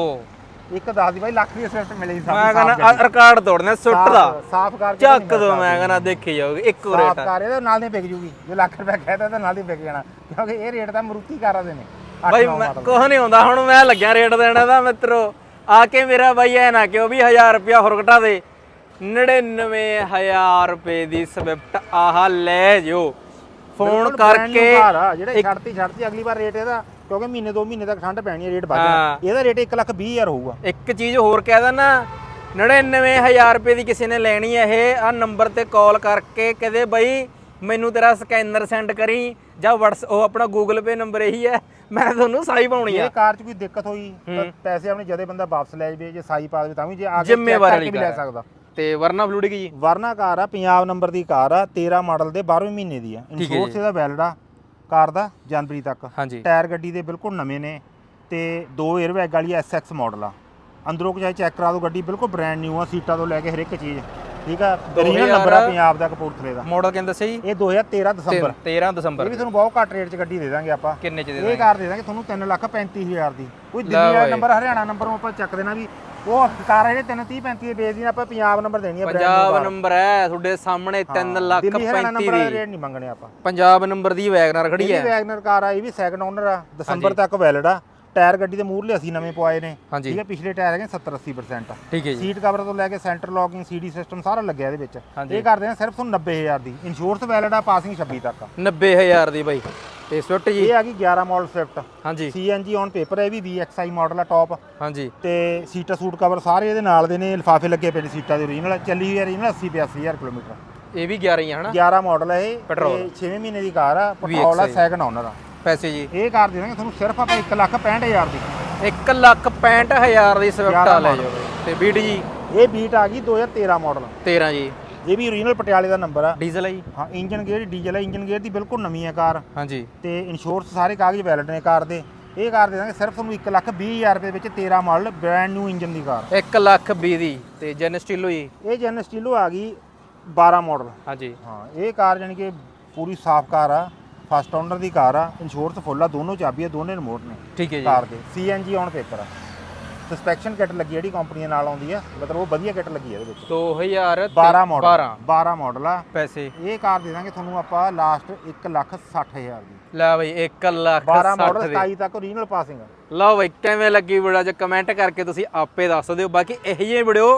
ਇੱਕ 10 ਦੀ ਬਾਈ ਲੱਖ ਦੀ ਸਵਿਫਟ ਮਿਲੇਗੀ ਮੈਂ ਕਹਿੰਦਾ ਰਿਕਾਰਡ ਤੋੜਨਾ ਸੁੱਟ ਦਾ। ਸਾਫ਼ ਕਾਰ ਚੱਕ ਦੋ ਮੈਂ ਕਹਿੰਦਾ ਦੇਖੀ ਜਾਓਗੇ ਇੱਕੋ ਸਾਫ਼ ਰੇਟ ਕਾਰ ਇਹਦੇ ਨਾਲ ਦੀ ਵਿਕ ਜੂਗੀ। ਜੇ ਲੱਖ ਰੁਪਏ ਕਹਿਤਾ ਤਾਂ ਨਾਲ ਦੀ ਵਿਕ ਜਾਣਾ। ਕਿਉਂਕਿ ਇਹ ਰੇਟ ਤਾਂ ਮਰੂਤੀ ਕਾਰਾਂ ਦੇ ਨੇ। ਬਾਈ। ਕੁਛ ਨਹੀਂ ਹੁੰਦਾ। ਹੁਣ ਮੈਂ ਲੱਗਿਆ ਰੇਟ ਦੇਣਾ ਦਾ ਮਿੱਤਰੋ। ਆ ਕੇ ਮੇਰਾ ਬਾਈ ਐ ਨਾ ਕਿਉਂ ਵੀ 1000 ਰੁਪਿਆ ਹੋਰ ਘਟਾ ਦੇ। 99000 ਰੁਪਏ ਦੀ ਸਵਿਫਟ ਆਹ ਲੈ ਜਿਓ। ਫੋਨ ਕਰਕੇ ਜਿਹੜੇ ਛੱਡਤੀ ਛੱਡਤੀ ਅਗਲੀ ਵਾਰ ਰੇਟ ਇਹਦਾ ਕਿਉਂਕਿ ਮਹੀਨੇ ਦੋ ਮਹੀਨੇ ਤੱਕ ਠੰਡ ਪੈਣੀ ਹੈ ਰੇਟ ਵੱਧ ਹਾਂ। ਇਹਦਾ ਰੇਟ 1 ਲੱਖ 20 ਹਜ਼ਾਰ ਹੋਊਗਾ। ਇੱਕ ਚੀਜ਼ ਹੋਰ ਕਹਿ ਦਿੰਨਾ 99000 ਰੁਪਏ ਦੀ ਕਿਸੇ ਨੇ ਲੈਣੀ ਹੈ ਇਹ ਆ ਨੰਬਰ ਤੇ ਕਾਲ ਕਰਕੇ ਕਹਦੇ ਬਈ ਮੈਨੂੰ ਤੇਰਾ ਸਕੈਨਰ ਸੈਂਡ ਕਰੀ ਜਾਂ WhatsApp ਉਹ ਆਪਣਾ Google Pay ਨੰਬਰ ਇਹੀ ਹੈ ਮੈਂ ਤੁਹਾਨੂੰ ਸਾਈ ਪਾਉਣੀ ਜੇ ਆ। ਕਾਰ 'ਚ ਕੋਈ ਦਿੱਕਤ ਹੋਈ ਤਾਂ ਪੈਸੇ ਆਪਣੇ ਜਦੇ ਬੰਦਾ ਵਾਪਸ ਲੈ ਜਾਵੇ ਜੇ ਸਾਈ ਪਾ ਦੇਵੇ ਤਾਂ ਵੀ ਜੇ ਆ ਕੇ check ਜ਼ਿੰਮੇਵਾਰੀ ਕਰਕੇ ਵੀ ਵਾਲੀ ਲੈ ਕਾਰ ਸਕਦਾ। ਤੇ ਵਰਨਾ ਫਲੂਡਿਕ ਜੀ? ਵਰਨਾ ਕਾਰ ਆ ਪੰਜਾਬ ਨੰਬਰ ਦੀ ਕਾਰ ਆ 13 ਮਾਡਲ ਦੇ 12ਵੇਂ ਮਹੀਨੇ ਦੀ ਆ। ਹੈ ਇੰਸ਼ੋਰੈਂਸ ਇਹਦਾ ਵੈਲਿਡ ਆ। ਕਾਰ ਦਾ ਜਨਵਰੀ ਤੱਕ। ਹਾਂਜੀ। ਟਾਇਰ ਗੱਡੀ ਦੇ ਬਿਲਕੁਲ ਨਵੇਂ ਨੇ ਤੇ ਦੋ 에ਅਰ ਬੈਗ ਵਾਲੀ ਐਸਐਕਸ ਮਾਡਲ ਆ। ਅੰਦਰੋਂ ਚਾਹੇ ਚੈੱਕ ਕਰਾ ਦਿਓ ਗੱਡੀ ਬਿਲਕੁਲ ਬ੍ਰਾਂਡ ਨਿਊ ਆ ਸੀਟਾਂ ਤੋਂ ਲੈ ਕੇ ਹਰ ਇੱਕ ਚੀਜ਼। ਠੀਕ ਆ? ਓਰੀਜਨਲ ਨੰਬਰ ਆ ਪੰਜਾਬ ਦਾ ਕਪੂਰਥਲੇ ਦਾ। ਮਾਡਲ ਕਹਿੰਦੇ ਸਹੀ ਇਹ 2013 ਦਸੰਬਰ। 13 ਇਹ ਦਸੰਬਰ। ਵੀ ਤੁਹਾਨੂੰ ਬਹੁਤ ਘੱਟ ਰੇਟ 'ਚ ਗੱਡੀ ਦੇ ਦਾਂਗੇ ਆਪਾਂ। ਕਿੰਨੇ ਚ ਦੇ ਇਹ ਦਾਂਗੇ? ਕਾਰ ਦੇ ਦਾਂਗੇ ਤੁਹਾਨੂੰ 3 ਲੱਖ 35000 ਦੀ। ਕੋਈ ਦਿੱਲੀ ਵਾਲਾ। ਨੰਬਰ ਹਰਿਆਣਾ ਨੰਬਰ ਨੂੰ ਆਪਾਂ ਚੱਕ ਦੇਣਾ ਵੀ ਉਹ ਕਾਰ ਜਿਹੜੇ 3 30 35 ਵੇਚਦੀ ਆਪਾਂ ਪੰਜਾਬ ਨੰਬਰ ਦੇਣੀ new ਪੰਜਾਬ। ਨੰਬਰ ਹੈ ਤੁਹਾਡੇ ਸਾਹਮਣੇ 3 ਲੱਖ ਦਿੱਲੀ ਹਰਿਆਣਾ 35 ਨੰਬਰ ਦਾ। ਰੇਟ ਨਹੀਂ ਮੰਗਣੇ ਆਪਾਂ। ਪੰਜਾਬ ਨੰਬਰ ਦੀ ਵੈਗਨਰ ਖੜੀ ਇਹ ਹੈ। ਵੀ ਵੈਗਨਰ ਕਾਰ ਆ ਇਹ ਵੀ ਸੈਕੰਡ ਓਨਰ ਆ ਦਸੰਬਰ ਤੱਕ ਵੈਲਿਡ ਆ। ਟਾਇਰ ਗੱਡੀ ਦੇ ਮੂਹਰਲੇ ਅਸੀਂ ਨਵੇਂ ਪਵਾਏ ਨੇ। ਠੀਕ ਹੈ ਪਿਛਲੇ ਟਾਇਰ ਹੈਗੇ 70 80% ਠੀਕ ਹੈ ਜੀ। ਸੀਟ ਕਵਰ ਤੋਂ ਲੈ ਕੇ ਸੈਂਟਰ ਲੌਕਿੰਗ ਸੀਡੀ ਸਿਸਟਮ ਸਾਰਾ ਲੱਗਿਆ ਇਹਦੇ ਵਿੱਚ। ਇਹ ਕਰਦੇ ਆ ਸਿਰਫ ਤੁਹਾਨੂੰ 90000 ਦੀ। ਇੰਸ਼ੋਰੈਂਸ ਵੈਲਿਡ ਆ ਪਾਸਿੰਗ 26 ਤੱਕ ਆ। 90000 ਦੀ ਬਾਈ। ਤੇ ਸਵਿਫਟ ਜੀ। ਇਹ ਆ ਗਈ 11 ਮਾਡਲ ਸਵਿਫਟ। ਹਾਂਜੀ। ਸੀਐਨਜੀ ਔਨ ਪੇਪਰ ਹੈ ਇਹ ਵੀ VXI ਮਾਡਲ ਆ ਟੌਪ ਹਾਂਜੀ। ਤੇ ਸੀਟਾ ਸੂਟ ਕਵਰ ਸਾਰੇ ਇਹਦੇ ਨਾਲ ਦੇ ਨੇ ਲਿਫਾਫੇ ਲੱਗੇ ਪਏ ਨੇ ਸੀਟਾਂ ਦੇ ਓਰੀਜਨਲ ਚੱਲੀ ਹੋਈ ਹੈ ਓਰੀਜਨਲ 80 85000 ਕਿਲੋਮੀਟਰ। ਇਹ ਵੀ 11 ਹੀ ਆ ਹਨਾ? 11 ਮਾਡਲ ਹੈ ਇਹ ਪੈਟਰੋਲ। 6ਵੇਂ ਮਹੀਨੇ ਦੀ ਕਾਰ ਆ ਪੈਟਰੋਲ ਆ ਸੈਕੰਡ ਓਨਰ ਆ। ਪੈਸੇ ਜੀ। ਇਹ ਕਾਰ ਦੇ ਦਾਂਗੇ ਤੁਹਾਨੂੰ ਸਿਰਫ ਆਪਾਂ 1 ਲੱਖ 65000 ਦੀ। 1 ਲੱਖ 65000 ਦੀ ਸਵਿਫਟ ਆ 11 ਲੈ ਜਾਓ। ਤੇ ਬੀਟ ਜੀ? ਇਹ ਬੀਟ ਆ ਗਈ 2013 ਮਾਡਲ 13 ਜੀ। ਇਹ ਵੀ ਓਰੀਜਨਲ ਪਟਿਆਲੇ ਦਾ ਨੰਬਰ ਆ। ਡੀਜ਼ਲ ਹੈ ਜੀ। ਹਾਂ ਇੰਜਨ ਗੇਅਰ ਡੀਜ਼ਲ ਹੈ ਇੰਜਨ ਗੇਅਰ ਦੀ ਬਿਲਕੁਲ ਨਵੀਂ ਹੈ ਕਾਰ। ਹਾਂਜੀ। ਤੇ ਇੰਸ਼ੋਰੈਂਸ ਸਾਰੇ ਕਾਗਜ਼ ਵੈਲਿਡ ਨੇ ਕਾਰ ਦੇ। ਇਹ ਕਾਰ ਦੇ ਦਾਂਗੇ ਸਿਰਫ ਤੁਹਾਨੂੰ 1 ਲੱਖ 20000 ਰੁਪਏ ਵਿੱਚ 13 ਮਾਡਲ ਬ੍ਰਾਂਡ ਨਿਊ ਇੰਜਨ ਦੀ ਕਾਰ। 1 ਲੱਖ 20 ਦੀ ਤੇ ਜੈਨ ਸਟੀਲੋ ਜੀ ਇਹ ਜੈਨ ਸਟੀਲੋ ਆ ਗਈ 12 ਮਾਡਲ ਹਾਂਜੀ। ਹਾਂ ਇਹ ਕਾਰ ਜਾਨੀ ਕਿ ਪੂਰੀ ਸਾਫ਼ ਕਾਰ ਆ ਫਸਟ ਓਨਰ ਦੀ ਕਾਰ ਆ ਇੰਸ਼ੋਰੈਂਸ ਫੁੱਲ ਆ ਦੋਨੋਂ ਚਾਬੀਆਂ ਦੋਨੇ ਰਿਮੋਟ ਨੇ ਠੀਕ ਹੈ ਜੀ। ਕਾਰ ਦੇ। ਸੀਐਨਜੀ ਔਨ ਪੇਪਰ ਆ। ਸਸਪੈਕਸ਼ਨ ਕਿੱਟ ਲੱਗੀ ਜਿਹੜੀ ਕੰਪਨੀ ਨਾਲ ਆਉਂਦੀ ਆ। ਮਤਲਬ ਉਹ ਵਧੀਆ ਕਿੱਟ ਲੱਗੀ ਆ ਇਹਦੇ ਵਿੱਚ। 2000 12 ਮਾਡਲ 12 12 ਮਾਡਲ ਆ। ਪੈਸੇ। ਇਹ ਕਾਰ ਦੇ ਦਾਂਗੇ ਤੁਹਾਨੂੰ ਆਪਾਂ ਲਾਸਟ 1 ਲੱਖ 60000 ਦੀ। ਲੈ ਬਈ 1 ਲੱਖ 12 60 ਮਾਡਲ ਦੀ। 27 ਤੱਕ ਓਰੀਜਨਲ ਪਾਸਿੰਗ ਲਓ ਬਈ ਕਿਵੇਂ ਲੱਗੀ ਵੀਡੀਓ ਚ ਕਮੈਂਟ ਕਰਕੇ ਤੁਸੀਂ ਆਪੇ ਦੱਸ ਦਿਓ। ਬਾਕੀ ਇਹੋ ਜਿਹੀ ਵੀਡੀਓ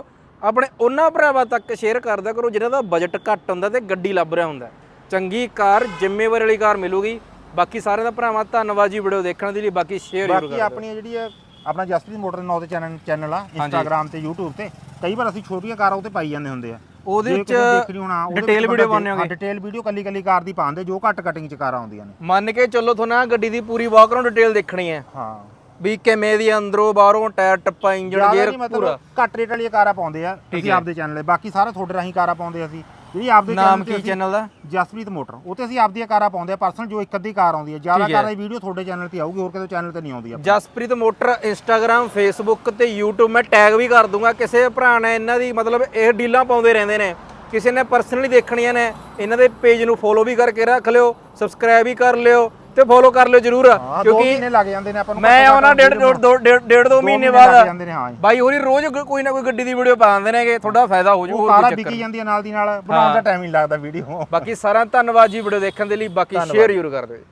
ਆਪਣੇ ਉਹਨਾਂ ਭਰਾਵਾਂ ਤੱਕ ਸ਼ੇਅਰ ਕਰਦਿਆ ਕਰੋ ਜਿਨ੍ਹਾਂ ਦਾ ਬਜਟ ਘੱਟ ਹੁੰਦਾ ਤੇ ਗੱਡੀ ਲੱਭ ਰਿਹਾ ਹੁੰਦਾ। ਚੰਗੀ ਕਾਰ ਜ਼ਿੰਮੇਵਾਰੀ ਵਾਲੀ ਕਾਰ ਮਿਲੂਗੀ। ਬਾਕੀ ਸਾਰਿਆਂ ਦਾ ਭਰਾਵਾਂ ਧੰਨਵਾਦ ਜੀ ਵੀਡੀਓ ਦੇਖਣ ਦੇ ਲਈ। ਬਾਕੀ ਸ਼ੇਅਰ ਜ਼ਰੂਰ ਬਾਕੀ ਕਰ ਆਪਣੀ ਜਿਹੜੀ ਆਪਣਾ ਜਸਪ੍ਰੀਤ ਮੋਟਰ ਦੇ ਨਾਂ ਤੇ ਚੈਨਲ ਚੈਨਲ ਆ ਇੰਸਟਾਗ੍ਰam ਤੇ YouTube ਤੇ। ਕਈ ਵਾਰ ਅਸੀਂ ਛੋਟੀਆਂ ਕਾਰਾਂ ਉੱਤੇ ਪਾਈ ਜਾਂਦੇ ਹੁੰਦੇ ਆ। ਉਹਦੇ ਵਿੱਚ ਦੇਖਣੀ ਹੋਣਾ video ਪਾਉਂਦੇ ਹੋਗੇ। ਡਿਟੇਲ ਵੀਡੀਓ ਕੱਲੀ ਕੱਲੀ ਕਾਰ ਦੀ ਪਾਉਂਦੇ ਜੋ ਘੱਟ ਕਟਿੰਗ ਚ ਕਾਰਾਂ ਆਉਂਦੀਆਂ ਨੇ। ਮੰਨ ਕੇ ਚੱਲੋ ਤੁਹਾਨੂੰ ਗੱਡੀ ਦੀ ਪੂਰੀ ਵਾਕਰੋਂ ਡਿਟੇਲ ਦੇਖਣੀ ਹੈ। ਹਾਂ। ਵੀ ਕਿਵੇਂ ਦੀ ਅੰਦਰੋਂ ਬਾਹਰੋਂ ਟਾਇਰ ਟੱਪਾ ਇੰਜਨ ਗੇਅਰ ਪੂਰਾ। ਘੱਟ ਰੇਟ ਵਾਲੀਆਂ ਕਾਰਾਂ ਪਾਉਂਦੇ ਆ ਅਸੀਂ ਆਪਦੇ ਚੈਨਲ ਤੇ ਬਾਕੀ ਸਾਰਾ ਤੁਹਾਡੇ ਰਾਹੀਂ ਕਾਰਾਂ ਪਾਉਂਦੇ ਅਸੀਂ। ਜਿਹੜੀ ਆਪਦੇ ਨਾਮ ਕੀ ਚੈਨਲ ਦਾ? ਜਸਪ੍ਰੀਤ ਮੋਟਰ। ਉਹ ਤੇ ਅਸੀਂ ਆਪਦੀਆਂ ਕਾਰਾਂ ਪਾਉਂਦੇ ਆ ਪਰਸਨਲ ਜੋ ਇੱਕ ਅੱਧੀ ਕਾਰ ਆਉਂਦੀ ਹੈ ਜ਼ਿਆਦਾ ਕਾਰਾਂ ਦੀ ਵੀਡੀਓ ਤੁਹਾਡੇ ਚੈਨਲ ਤੇ ਆਊਗੀ ਹੋਰ ਕਿਸੇ ਚੈਨਲ ਤੇ ਨਹੀਂ ਆਉਂਦੀ ਆ ਜਸਪ੍ਰੀਤ ਮੋਟਰ ਇੰਸਟਾਗ੍ਰam ਫੇਸਬੁੱਕ ਤੇ YouTube ਮੈਂ ਟੈਗ ਵੀ ਕਰ ਦੂੰਗਾ। ਕਿਸੇ ਭਰਾ ਨੇ ਇਹਨਾਂ ਦੀ ਮਤਲਬ ਇਹ ਡੀਲਾਂ ਪਾਉਂਦੇ ਰਹਿੰਦੇ ਨੇ। ਕਿਸੇ ਨੇ ਪਰਸਨਲੀ ਦੇਖਣੀਆਂ ਨੇ ਇਹਨਾਂ ਦੇ ਪੇਜ ਨੂੰ ਫੋਲੋ ਵੀ ਕਰਕੇ ਰੱਖ ਲਿਓ ਸਬਸਕ੍ਰਾਈਬ ਵੀ ਕਰ ਲਿਓ। ਤੇ ਫੋਲੋ ਕਰ ਲਿਓ ਜਰੂਰ ਹਾਂ ਦੋ ਕਿਉਂਕਿ ਮਹੀਨੇ ਲੱਗ ਜਾਂਦੇ ਨੇ ਆਪਾਂ ਨੂੰ ਮੈਂ ਘੱਟੋ ਘੱਟ ਆਉਣਾ ਡੇਢ ਦੋ ਡੇਢ ਡੇਢ ਦੋ ਮਹੀਨੇ ਲੱਗ ਬਾਅਦ ਜਾਂਦੇ ਨੇ ਹਾਂ ਬਾਈ ਹੋਰੀ ਰੋਜ਼ ਗ- ਕੋਈ ਨਾ ਕੋਈ ਗੱਡੀ ਦੀ ਵੀਡੀਓ ਪਾ ਦਿੰਦੇ ਨੇਗੇ ਤੁਹਾਡਾ ਫਾਇਦਾ ਹੋ ਜੂ ਉਹ ਹੋਰ ਕਾਰਾਂ ਕੋਈ ਚੱਕਰ ਵਿਕੀ ਜਾਂਦੀਆਂ ਨਾਲ ਦੀ ਨਾਲ ਬਣਾਉਣ ਦਾ ਟਾਈਮ ਹੀ ਨਹੀਂ ਲੱਗਦਾ ਵੀਡੀਓ। ਬਾਕੀ ਸਾਰਿਆਂ ਦਾ ਧੰਨਵਾਦ ਜੀ ਵੀਡੀਓ ਦੇਖਣ ਦੇ ਲਈ ਬਾਕੀ ਸ਼ੇਅਰ ਜ਼ਰੂਰ ਕਰ ਦਿਓ ਜੀ।